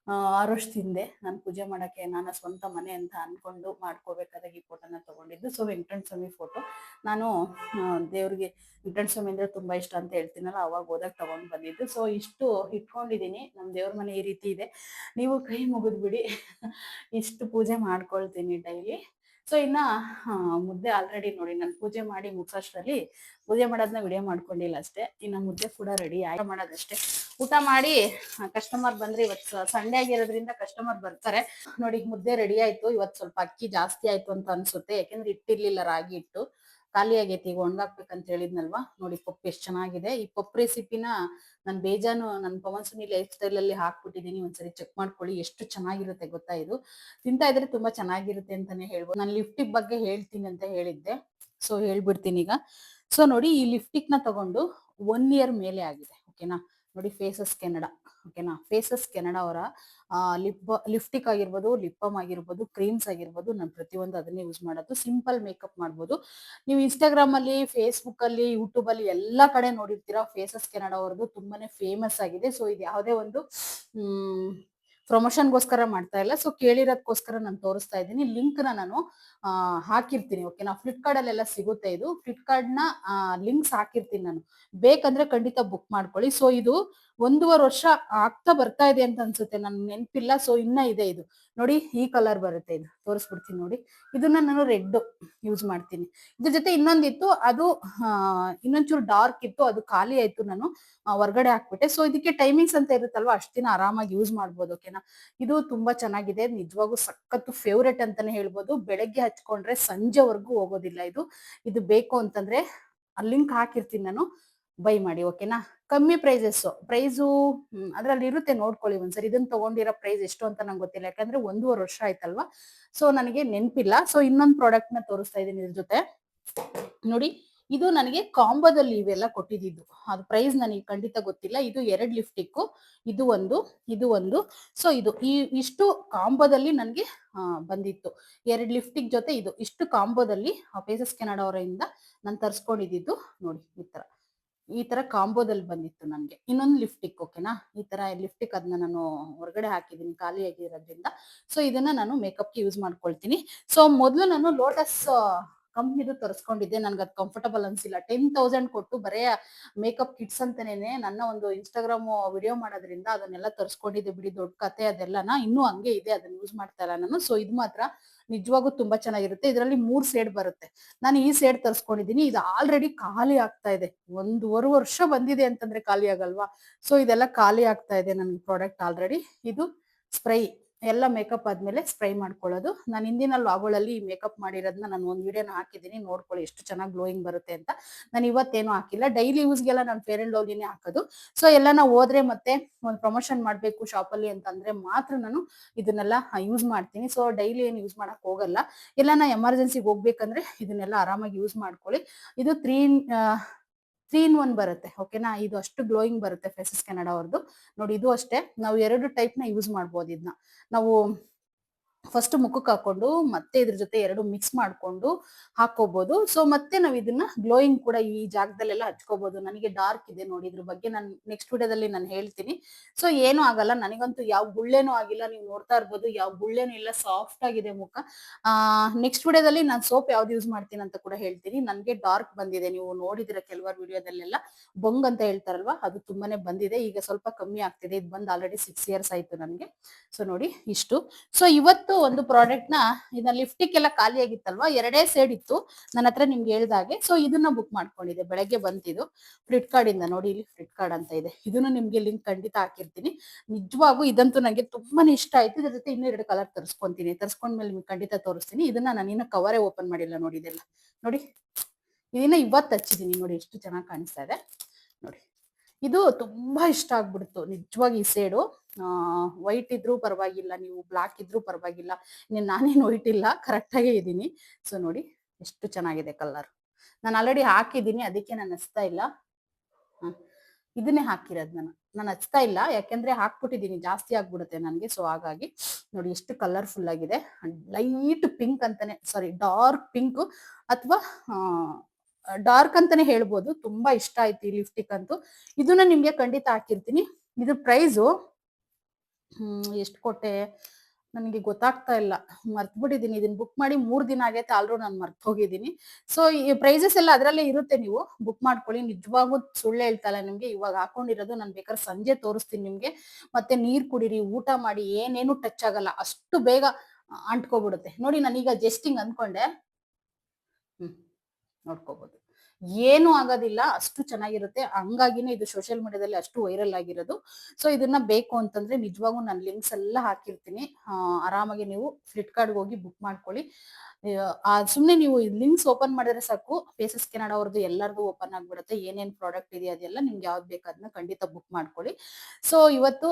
ಆರು ವರ್ಷದಿಂದೆ ನಾನು ಪೂಜೆ ಮಾಡಕ್ಕೆ ನನ್ನ ಸ್ವಂತ ಮನೆ ಅಂತ ಅನ್ಕೊಂಡು ಮಾಡ್ಕೋಬೇಕಾದಾಗ ಈ ಫೋಟೋನ ತಗೊಂಡಿದ್ದು. ಸೊ ವೆಂಕಟ ಸ್ವಾಮಿ ಫೋಟೋ ನಾನು ದೇವ್ರಿಗೆ ವೆಂಕಟ ಸ್ವಾಮಿ ಅಂದ್ರೆ ತುಂಬಾ ಇಷ್ಟ ಅಂತ ಹೇಳ್ತೀನಲ್ಲ, ಅವಾಗ ಹೋದಾಗ ತಗೊಂಡ್ ಬಂದಿದ್ದು. ಸೊ ಇಷ್ಟು ಇಟ್ಕೊಂಡಿದೀನಿ. ನಮ್ ದೇವ್ರ ಮನೆ ಈ ರೀತಿ ಇದೆ. ನೀವು ಕೈ ಮುಗಿದ್ಬಿಡಿ ಇಷ್ಟು ಪೂಜೆ ಮಾಡ್ಕೊಳ್ತೀನಿ ಡೈಲಿ ಸೊ ಇನ್ನ ಮುದ್ದೆ ಆಲ್ರೆಡಿ ನೋಡಿ, ನಾನು ಪೂಜೆ ಮಾಡಿ ಮುಗಿಸೋಷ್ಟ್ರಲ್ಲಿ, ಪೂಜೆ ಮಾಡೋದನ್ನ ವಿಡಿಯೋ ಮಾಡ್ಕೊಂಡಿಲ್ಲ ಅಷ್ಟೇ. ಇನ್ನು ಮುದ್ದೆ ಕೂಡ ರೆಡಿ ಆಯ್ತು. ಮಾಡೋದಷ್ಟೇ. ಊಟ ಮಾಡಿ ಕಸ್ಟಮರ್ ಬಂದ್ರೆ ಇವತ್ತು ಸಂಡೆ ಆಗಿರೋದ್ರಿಂದ ಕಸ್ಟಮರ್ ಬರ್ತಾರೆ. ನೋಡಿ ಮುದ್ದೆ ರೆಡಿ ಆಯ್ತು. ಇವತ್ತು ಸ್ವಲ್ಪ ಅಕ್ಕಿ ಜಾಸ್ತಿ ಆಯ್ತು ಅಂತ ಅನ್ಸುತ್ತೆ. ಯಾಕೆಂದ್ರೆ ಇಟ್ಟಿರ್ಲಿಲ್ಲ ರಾಗಿ ಇಟ್ಟು ಖಾಲಿ ಆಗೈತಿ, ಈಗ ಒಣಗಾಕ್ಬೇಕಂತ ಹೇಳಿದ್ನಲ್ವಾ? ನೋಡಿ, ಪಪ್ಪು ಎಷ್ಟು ಚೆನ್ನಾಗಿದೆ. ಈ ಪಪ್ಪು ರೆಸಿಪಿನ ನಾನು ಬೇಜಾನು, ನನ್ ಪವನ್ ಸುನಿ ಲೈಫ್ ಸ್ಟೈಲ್ ಅಲ್ಲಿ ಹಾಕ್ಬಿಟ್ಟಿದೀನಿ ಒಂದ್ಸರಿ ಚೆಕ್ ಮಾಡ್ಕೊಳ್ಳಿ, ಎಷ್ಟು ಚೆನ್ನಾಗಿರುತ್ತೆ ಗೊತ್ತಾ ಇದು? ತಿಂತಾ ಇದ್ರೆ ತುಂಬಾ ಚೆನ್ನಾಗಿರುತ್ತೆ ಅಂತಾನೆ ಹೇಳ್ಬೋದು. ನಾನು ಲಿಫ್ಟಿಕ್ ಬಗ್ಗೆ ಹೇಳ್ತೀನಿ ಅಂತ ಹೇಳಿದ್ದೆ. ಸೊ ಹೇಳ್ಬಿಡ್ತೀನಿ ಈಗ. ಸೊ ನೋಡಿ, ಈ ಲಿಫ್ಟಿಕ್ನ ತಗೊಂಡು ಒನ್ ಇಯರ್ ಮೇಲೆ ಆಗಿದೆ. ಓಕೆನಾ ನೋಡಿ ಫೇಸಸ್ ಕೆನಡಾ ಓಕೆನಾ ಫೇಸಸ್ ಕೆನಡಾ ಅವರ ಲಿಪ್ ಲಿಫ್ಟಿಕ್ ಆಗಿರ್ಬೋದು, ಲಿಪ್ಪಮ್ ಆಗಿರ್ಬೋದು ಕ್ರೀಮ್ಸ್ ಆಗಿರ್ಬೋದು, ನಾನು ಪ್ರತಿಯೊಂದು ಅದನ್ನೇ ಯೂಸ್ ಮಾಡೋದು. ಸಿಂಪಲ್ ಮೇಕಪ್ ಮಾಡ್ಬೋದು. ನೀವು ಇನ್ಸ್ಟಾಗ್ರಾಮ್ ಅಲ್ಲಿ ಫೇಸ್ಬುಕ್ ಅಲ್ಲಿ ಯೂಟ್ಯೂಬ್ ಅಲ್ಲಿ ಎಲ್ಲಾ ಕಡೆ ನೋಡಿರ್ತೀರಾ ಫೇಸಸ್ ಕೆನಡಾ ಅವ್ರದ್ದು ತುಂಬಾನೇ ಫೇಮಸ್ ಆಗಿದೆ. ಸೊ ಇದು ಯಾವುದೇ ಒಂದು ಪ್ರಮೋಷನ್ಗೋಸ್ಕರ ಮಾಡ್ತಾ ಇಲ್ಲ. ಸೊ ಕೇಳಿರೋದಕ್ಕೋಸ್ಕರ ನಾನು ತೋರಿಸ್ತಾ ಇದ್ದೀನಿ. ಲಿಂಕ್ನ ನಾನು ಹಾಕಿರ್ತೀನಿ, ಓಕೆನಾ? ಫ್ಲಿಪ್ಕಾರ್ಟ್ ಅಲ್ಲೆಲ್ಲ ಸಿಗುತ್ತೆ ಇದು. ಫ್ಲಿಪ್ಕಾರ್ಟ್ನ ಲಿಂಕ್ಸ್ ಹಾಕಿರ್ತೀನಿ ನಾನು. ಬೇಕಂದ್ರೆ ಖಂಡಿತ ಬುಕ್ ಮಾಡ್ಕೊಳ್ಳಿ. ಸೊ ಇದು ಒಂದೂವರೆ ವರ್ಷ ಆಗ್ತಾ ಬರ್ತಾ ಇದೆ ಅಂತ ಅನ್ಸುತ್ತೆ. ನನ್ ನೆನಪಿಲ್ಲ. ಸೊ ಇನ್ನ ಇದೆ ಇದು. ನೋಡಿ, ಈ ಕಲರ್ ಬರುತ್ತೆ ಇದು. ತೋರಿಸ್ಬಿಡ್ತೀನಿ ನೋಡಿ. ಇದನ್ನ ನಾನು ರೆಡ್ ಯೂಸ್ ಮಾಡ್ತೀನಿ. ಇದ್ರ ಜೊತೆ ಇನ್ನೊಂದಿತ್ತು ಅದು ಆ, ಇನ್ನೊಂಚೂರು ಡಾರ್ಕ್ ಇತ್ತು ಅದು ಖಾಲಿ ಆಯ್ತು ನಾನು ಹೊರಗಡೆ ಹಾಕ್ಬಿಟ್ಟೆ. ಸೊ ಇದಕ್ಕೆ ಟೈಮಿಂಗ್ಸ್ ಅಂತ ಇರುತ್ತಲ್ವಾ ಅಷ್ಟು ದಿನ ಆರಾಮಾಗಿ ಯೂಸ್ ಮಾಡ್ಬೋದು ಓಕೆನಾ ಇದು ತುಂಬಾ ಚೆನ್ನಾಗಿದೆ ನಿಜವಾಗೂ ಸಖತ್ತು ಫೇವ್ರೆಟ್ ಅಂತಾನೆ ಹೇಳ್ಬೋದು. ಬೆಳಗ್ಗೆ ಹಚ್ಕೊಂಡ್ರೆ ಸಂಜೆವರೆಗೂ ಹೋಗೋದಿಲ್ಲ ಇದು. ಇದು ಬೇಕು ಅಂತಂದ್ರೆ ಲಿಂಕ್ ಹಾಕಿರ್ತೀನಿ ನಾನು. ಬೈ ಮಾಡಿ ಓಕೆನಾ ಕಮ್ಮಿ ಪ್ರೈಸಸ್ ಪ್ರೈಸು ಅದ್ರಲ್ಲಿ ಇರುತ್ತೆ ನೋಡ್ಕೊಳ್ಳಿ ಒಂದ್ಸರಿ. ಇದನ್ನ ತಗೊಂಡಿರೋ ಪ್ರೈಸ್ ಎಷ್ಟು ಅಂತ ನಂಗೆ ಗೊತ್ತಿಲ್ಲ. ಯಾಕಂದ್ರೆ ಒಂದೂವರೆ ವರ್ಷ ಆಯ್ತಲ್ವಾ? ಸೊ ನನಗೆ ನೆನಪಿಲ್ಲ. ಸೊ ಇನ್ನೊಂದು ಪ್ರಾಡಕ್ಟ್ನ ತೋರಿಸ್ತಾ ಇದ್ದೀನಿ ಇದ್ರ ಜೊತೆ. ನೋಡಿ, ಇದು ನನಗೆ ಕಾಂಬೋದಲ್ಲಿ ಇವೆಲ್ಲ ಕೊಟ್ಟಿದ್ದು. ಅದು ಪ್ರೈಸ್ ನನಗೆ ಖಂಡಿತ ಗೊತ್ತಿಲ್ಲ. ಇದು ಎರಡು ಲಿಫ್ಟಿಕ್ಕು ಇದು ಒಂದು ಇದು ಒಂದು. ಸೊ ಇದು ಈ, ಇಷ್ಟು ಕಾಂಬೋದಲ್ಲಿ ನನಗೆ ಬಂದಿತ್ತು. ಎರಡು ಲಿಫ್ಟಿಕ್ ಜೊತೆ ಇದು. ಇಷ್ಟು ಕಾಂಬೋದಲ್ಲಿ ಪೇಸಸ್ ಕೆನಡಾ ಅವರಿಂದ ನಾನು ತರಿಸ್ಕೊಂಡಿದ್ದು. ನೋಡಿ, ಈ ತರ. ಈ ತರ ಕಾಂಬೋದಲ್ಲಿ ಬಂದಿತ್ತು ನನಗೆ. ಇನ್ನೊಂದು ಲಿಫ್ಟಿಕ್ ಓಕೆನಾ ಈ ತರ ಲಿಫ್ಟಿಕ್ ಅದನ್ನ ನಾನು ಹೊರಗಡೆ ಹಾಕಿದೀನಿ, ಖಾಲಿ ಆಗಿರೋದ್ರಿಂದ. ಸೊ ಇದನ್ನ ನಾನು ಮೇಕಪ್ಗೆ ಯೂಸ್ ಮಾಡ್ಕೊಳ್ತೀನಿ. ಸೊ ಮೊದಲು ನಾನು ಲೋಟಸ್ ಕಂಪ್ನಿದು ತರಿಸ್ಕೊಂಡಿದ್ದೆ. ನನ್ಗೆ ಅದು ಕಂಫರ್ಟಬಲ್ ಅನ್ಸಿಲ್ಲ. ಟೆನ್ ತೌಸಂಡ್ ಕೊಟ್ಟು ಬರೇ ಮೇಕಪ್ ಕಿಟ್ಸ್ ಅಂತಾನೇನೆ ನನ್ನ ಒಂದು ಇನ್ಸ್ಟಾಗ್ರಾಮ್ ವಿಡಿಯೋ ಮಾಡೋದ್ರಿಂದ ಅದನ್ನೆಲ್ಲ ತರಿಸ್ಕೊಂಡಿದ್ದೆ ಬಿಡಿ ದೊಡ್ಡ ಕತೆ ಅದೆಲ್ಲನ. ಇನ್ನೂ ಹಂಗೆ ಇದೆ, ಅದನ್ನ ಯೂಸ್ ಮಾಡ್ತಾ ಇಲ್ಲ ನಾನು. ಸೊ ಇದು ಮಾತ್ರ. ನಿಜವಾಗೂ ತುಂಬಾ ಚೆನ್ನಾಗಿರುತ್ತೆ. ಇದರಲ್ಲಿ ಮೂರ್ ಸೇಡ್ ಬರುತ್ತೆ. ನಾನು ಈ ಸೇಡ್ ತರಿಸ್ಕೊಂಡಿದ್ದೀನಿ ಇದು ಆಲ್ರೆಡಿ ಖಾಲಿ ಆಗ್ತಾ ಇದೆ. ಒಂದೂವರೆ ವರ್ಷ ಬಂದಿದೆ ಅಂತಂದ್ರೆ ಖಾಲಿ ಆಗಲ್ವಾ? ಸೊ ಇದೆಲ್ಲ ಖಾಲಿ ಆಗ್ತಾ ಇದೆ ನನ್ಗೆ ಪ್ರಾಡಕ್ಟ್ ಆಲ್ರೆಡಿ ಇದು ಸ್ಪ್ರೈ ಎಲ್ಲ ಮೇಕಪ್ ಆದ್ಮೇಲೆ ಸ್ಪ್ರೈ ಮಾಡ್ಕೊಳ್ಳೋದು. ನಾನು ಹಿಂದಿನ ಲಾಗೋಳಲ್ಲಿ ಮೇಕಪ್ ಮಾಡಿರೋದನ್ನ ನಾನು ಒಂದು ವಿಡಿಯೋನ ಹಾಕಿದ್ದೀನಿ, ನೋಡ್ಕೊಳ್ಳಿ ಎಷ್ಟು ಚೆನ್ನಾಗಿ ಗ್ಲೋಯಿಂಗ್ ಬರುತ್ತೆ ಅಂತ. ನಾನು ಇವತ್ತೇನು ಹಾಕಿಲ್ಲ. ಡೈಲಿ ಯೂಸ್ಗೆಲ್ಲ ನಾನು ಫೇರ್ ಅಂಡ್ ಲವ್ಲಿನೇ ಹಾಕೋದು. ಸೊ ಎಲ್ಲ ನಾವು ಹೋದ್ರೆ ಮತ್ತೆ ಒಂದು ಪ್ರಮೋಷನ್ ಮಾಡಬೇಕು ಶಾಪಲ್ಲಿ ಅಂತಂದ್ರೆ ಮಾತ್ರ ನಾನು ಇದನ್ನೆಲ್ಲ ಯೂಸ್ ಮಾಡ್ತೀನಿ. ಸೊ ಡೈಲಿ ಏನು ಯೂಸ್ ಮಾಡಕ್ ಹೋಗಲ್ಲ. ಎಲ್ಲ ನಾ ಎಮರ್ಜೆನ್ಸಿಗೆ ಹೋಗ್ಬೇಕಂದ್ರೆ ಇದನ್ನೆಲ್ಲ ಆರಾಮಾಗಿ ಯೂಸ್ ಮಾಡ್ಕೊಳ್ಳಿ. ಇದು ತ್ರೀ ತ್ರೀ ಇನ್ ಒನ್ ಬರುತ್ತೆ ಓಕೆನಾ ಇದು ಅಷ್ಟು ಗ್ಲೋಯಿಂಗ್ ಬರುತ್ತೆ ಫೇಸಸ್ ಕೆನಡಾ ಅವ್ರದ್ದು ನೋಡಿ, ಇದು ಅಷ್ಟೇ. ನಾವು ಎರಡು ಟೈಪ್ನ ಯೂಸ್ ಮಾಡ್ಬೋದು ಇದನ್ನ ನಾವು ಫಸ್ಟ್ ಮುಖಕ್ಕೆ ಹಾಕೊಂಡು ಮತ್ತೆ ಇದ್ರ ಜೊತೆ ಎರಡು ಮಿಕ್ಸ್ ಮಾಡ್ಕೊಂಡು ಹಾಕೋಬಹುದು ಸೊ ಮತ್ತೆ ನಾವ್ ಇದನ್ನ ಗ್ಲೋಯಿಂಗ್ ಕೂಡ ಈ ಜಾಗದಲ್ಲೆಲ್ಲ ಹಚ್ಕೋಬಹುದು ನನಗೆ ಡಾರ್ಕ್ ಇದೆ ನೋಡಿ ಇದ್ರ ಬಗ್ಗೆ ನಾನು ನೆಕ್ಸ್ಟ್ ವಿಡಿಯೋದಲ್ಲಿ ನಾನು ಹೇಳ್ತೀನಿ. ಸೊ ಏನು ಆಗಲ್ಲ. ನನಗಂತೂ ಯಾವ ಗುಳ್ಳೆನೂ ಆಗಿಲ್ಲ. ನೀವು ನೋಡ್ತಾ ಇರ್ಬೋದು, ಯಾವ ಗುಳ್ಳೆನೂ ಇಲ್ಲ. ಸಾಫ್ಟ್ ಆಗಿದೆ ಮುಖ. ಆ ನೆಕ್ಸ್ಟ್ ವಿಡಿಯೋದಲ್ಲಿ ನಾನು ಸೋಪ್ ಯಾವ್ದು ಯೂಸ್ ಮಾಡ್ತೀನಿ ಅಂತ ಕೂಡ ಹೇಳ್ತೀನಿ. ನನಗೆ ಡಾರ್ಕ್ ಬಂದಿದೆ. ನೀವು ನೋಡಿದ್ರೆ ಕೆಲವರು ವಿಡಿಯೋದಲ್ಲೆಲ್ಲ. ಬೊಂಗ್ ಅಂತ ಹೇಳ್ತಾರಲ್ವಾ? ಅದು ತುಂಬಾನೇ ಬಂದಿದೆ. ಈಗ ಸ್ವಲ್ಪ ಕಮ್ಮಿ ಆಗ್ತಿದೆ. ಇದು ಬಂದು ಆಲ್ರೆಡಿ ಸಿಕ್ಸ್ ಇಯರ್ಸ್ ಆಯ್ತು ನನಗೆ. ಸೊ ನೋಡಿ ಇಷ್ಟು. ಸೊ ಇವತ್ತು ಒಂದು ಪ್ರಾಡಕ್ಟ್ನ ಇದನ್ನ ಲಿಫ್ಟಿಕ್ ಎಲ್ಲ ಖಾಲಿ ಆಗಿತ್ತಲ್ವಾ? ಎರಡೇ ಸೈಡ್ ಇತ್ತು. ನನ್ನ ಹತ್ರ ನಿಮ್ಗೆ ಹೇಳ್ದಾಗೆ ಸೊ ಇದನ್ನ ಬುಕ್ ಮಾಡ್ಕೊಂಡಿದೆ ಬೆಳಗ್ಗೆ ಬಂತಿದ್ದು. ಫ್ಲಿಪ್ಕಾರ್ಟ್ ಇಂದ ನೋಡಿ, ಇಲ್ಲಿ ಫ್ಲಿಪ್ಕಾರ್ಟ್ ಅಂತ ಇದೆ. ಇದನ್ನು ನಿಮ್ಗೆ ಲಿಂಕ್ ಖಂಡಿತ ಹಾಕಿರ್ತೀನಿ. ನಿಜವಾಗೂ ಇದಂತೂ ನನಗೆ ತುಂಬಾನೇ ಇಷ್ಟ ಆಯ್ತು. ಇದ್ರ ಜೊತೆ ಇನ್ನೂ ಎರಡು ಕಲರ್ ತರಿಸ್ಕೊಂತೀನಿ. ತರಿಸ್ಕೊಂಡ್ಮೇಲೆ ನಿಮ್ಗೆ ಖಂಡಿತ ತೋರಿಸ್ತೀನಿ. ಇದನ್ನ ನಾನು ಇನ್ನು ಕವರೇ ಓಪನ್ ಮಾಡಿಲ್ಲ ನೋಡಿ ಇದೆಲ್ಲ ನೋಡಿ. ಇದನ್ನ ಇವತ್ತು ಹಚ್ಚಿದೀನಿ ನೋಡಿ, ಎಷ್ಟು ಚೆನ್ನಾಗಿ ಕಾಣಿಸ್ತಾ ಇದೆ. ನೋಡಿ. ಇದು ತುಂಬಾ ಇಷ್ಟ ಆಗ್ಬಿಡ್ತು. ನಿಜವಾಗಿ ಈ ಸೇಡು. ವೈಟ್ ಇದ್ರೂ ಪರವಾಗಿಲ್ಲ, ನೀವು ಬ್ಲಾಕ್ ಇದ್ರೂ ಪರವಾಗಿಲ್ಲ. ನೀನ್, ನಾನೇನು ವೈಟ್ ಇಲ್ಲ ಕರೆಕ್ಟಾಗೇ ಇದ್ದೀನಿ. ಸೊ ನೋಡಿ, ಎಷ್ಟು ಚೆನ್ನಾಗಿದೆ ಕಲರ್ ನಾನು ಆಲ್ರೆಡಿ ಹಾಕಿದ್ದೀನಿ, ಅದಕ್ಕೆ ನಾನು ಹಚ್ತಾ ಇಲ್ಲ. ಇದನ್ನೇ ಹಾಕಿರೋದು ನಾನು. ನಾನು ಹಚ್ತಾ ಇಲ್ಲ, ಯಾಕೆಂದ್ರೆ ಹಾಕ್ಬಿಟ್ಟಿದ್ದೀನಿ, ಜಾಸ್ತಿ ಆಗ್ಬಿಡುತ್ತೆ ನನಗೆ. ಸೊ ಹಾಗಾಗಿ, ನೋಡಿ, ಎಷ್ಟು ಕಲರ್ಫುಲ್ ಆಗಿದೆ. ಲೈಟ್ ಪಿಂಕ್ ಅಂತಾನೆ ಸಾರಿ ಡಾರ್ಕ್ ಪಿಂಕ್ ಅಥವಾ ಡಾರ್ಕ್ ಅಂತಾನೆ ಹೇಳ್ಬೋದು. ತುಂಬಾ ಇಷ್ಟ ಆಯ್ತು ಈ ಲಿಫ್ಟಿಕ್ ಅಂತೂ. ಇದನ್ನ ನಿಮ್ಗೆ ಖಂಡಿತ ಹಾಕಿರ್ತೀನಿ. ಇದ್ರ ಪ್ರೈಸು ಹ್ಮ್, ಎಷ್ಟು ಕೊಟ್ಟೆ? ನನಗೆ ಗೊತ್ತಾಗ್ತಾ ಇಲ್ಲ. ಮರ್ತ್ಬಿಟ್ಟಿದ್ದೀನಿ ಇದನ್ನ ಬುಕ್ ಮಾಡಿ ಮೂರ್ ದಿನ ಆಗೈತೆ. ಆಲ್ರೂ ನಾನು ಮರ್ತ್ ಹೋಗಿದ್ದೀನಿ ಸೊ ಈ ಪ್ರೈಸಸ್ ಎಲ್ಲ ಅದರಲ್ಲೇ ಇರುತ್ತೆ ನೀವು. ಬುಕ್ ಮಾಡ್ಕೊಳ್ಳಿ. ನಿಜವಾಗೂ ಸುಳ್ಳೆ ಹೇಳ್ತಾ ಇಲ್ಲ ನಿಮ್ಗೆ. ಇವಾಗ ಹಾಕೊಂಡಿರೋದು ನಾನು ಬೇಕಾದ್ರೆ ಸಂಜೆ ತೋರಿಸ್ತೀನಿ ನಿಮ್ಗೆ. ಮತ್ತೆ ನೀರ್ ಕುಡಿರಿ, ಊಟ ಮಾಡಿ, ಏನೇನು ಟಚ್ ಆಗಲ್ಲ. ಅಷ್ಟು ಬೇಗ ಅಂಟ್ಕೊಬಿಡುತ್ತೆ. ನೋಡಿ ನಾನೀಗ ಜೆಸ್ಟಿಂಗ್ ಅನ್ಕೊಂಡೆ. ನೋಡ್ಕೋಬಹುದು ಏನು ಆಗೋದಿಲ್ಲ, ಅಷ್ಟು ಚೆನ್ನಾಗಿರುತ್ತೆ. ಹಂಗಾಗಿನೇ ಇದು ಸೋಷಿಯಲ್ ಮೀಡಿಯಾದಲ್ಲಿ ಅಷ್ಟು ವೈರಲ್ ಆಗಿರೋದು. ಸೊ ಇದನ್ನ ಬೇಕು ಅಂತಂದ್ರೆ ನಿಜವಾಗೂ ನಾನು ಲಿಂಕ್ಸ್ ಎಲ್ಲ ಹಾಕಿರ್ತೀನಿ. ಆರಾಮಾಗಿ ನೀವು ಫ್ಲಿಪ್ಕಾರ್ಟ್ಗೆ ಹೋಗಿ ಬುಕ್ ಮಾಡ್ಕೊಳ್ಳಿ. ಆ, ಸುಮ್ನೆ ನೀವು ಲಿಂಕ್ಸ್ ಓಪನ್ ಮಾಡಿದ್ರೆ ಸಾಕು. ಫೇಸಸ್ ಕೆನಡ ಅವ್ರದ್ದು ಎಲ್ಲರದು ಓಪನ್ ಆಗ್ಬಿಡುತ್ತೆ. ಏನೇನ್ ಪ್ರಾಡಕ್ಟ್ ಇದೆ ಅದೆಲ್ಲ ನಿಮ್ಗೆ ಯಾವ್ದು ಬೇಕು ಅದನ್ನ ಖಂಡಿತ ಬುಕ್ ಮಾಡ್ಕೊಳ್ಳಿ. ಸೊ ಇವತ್ತು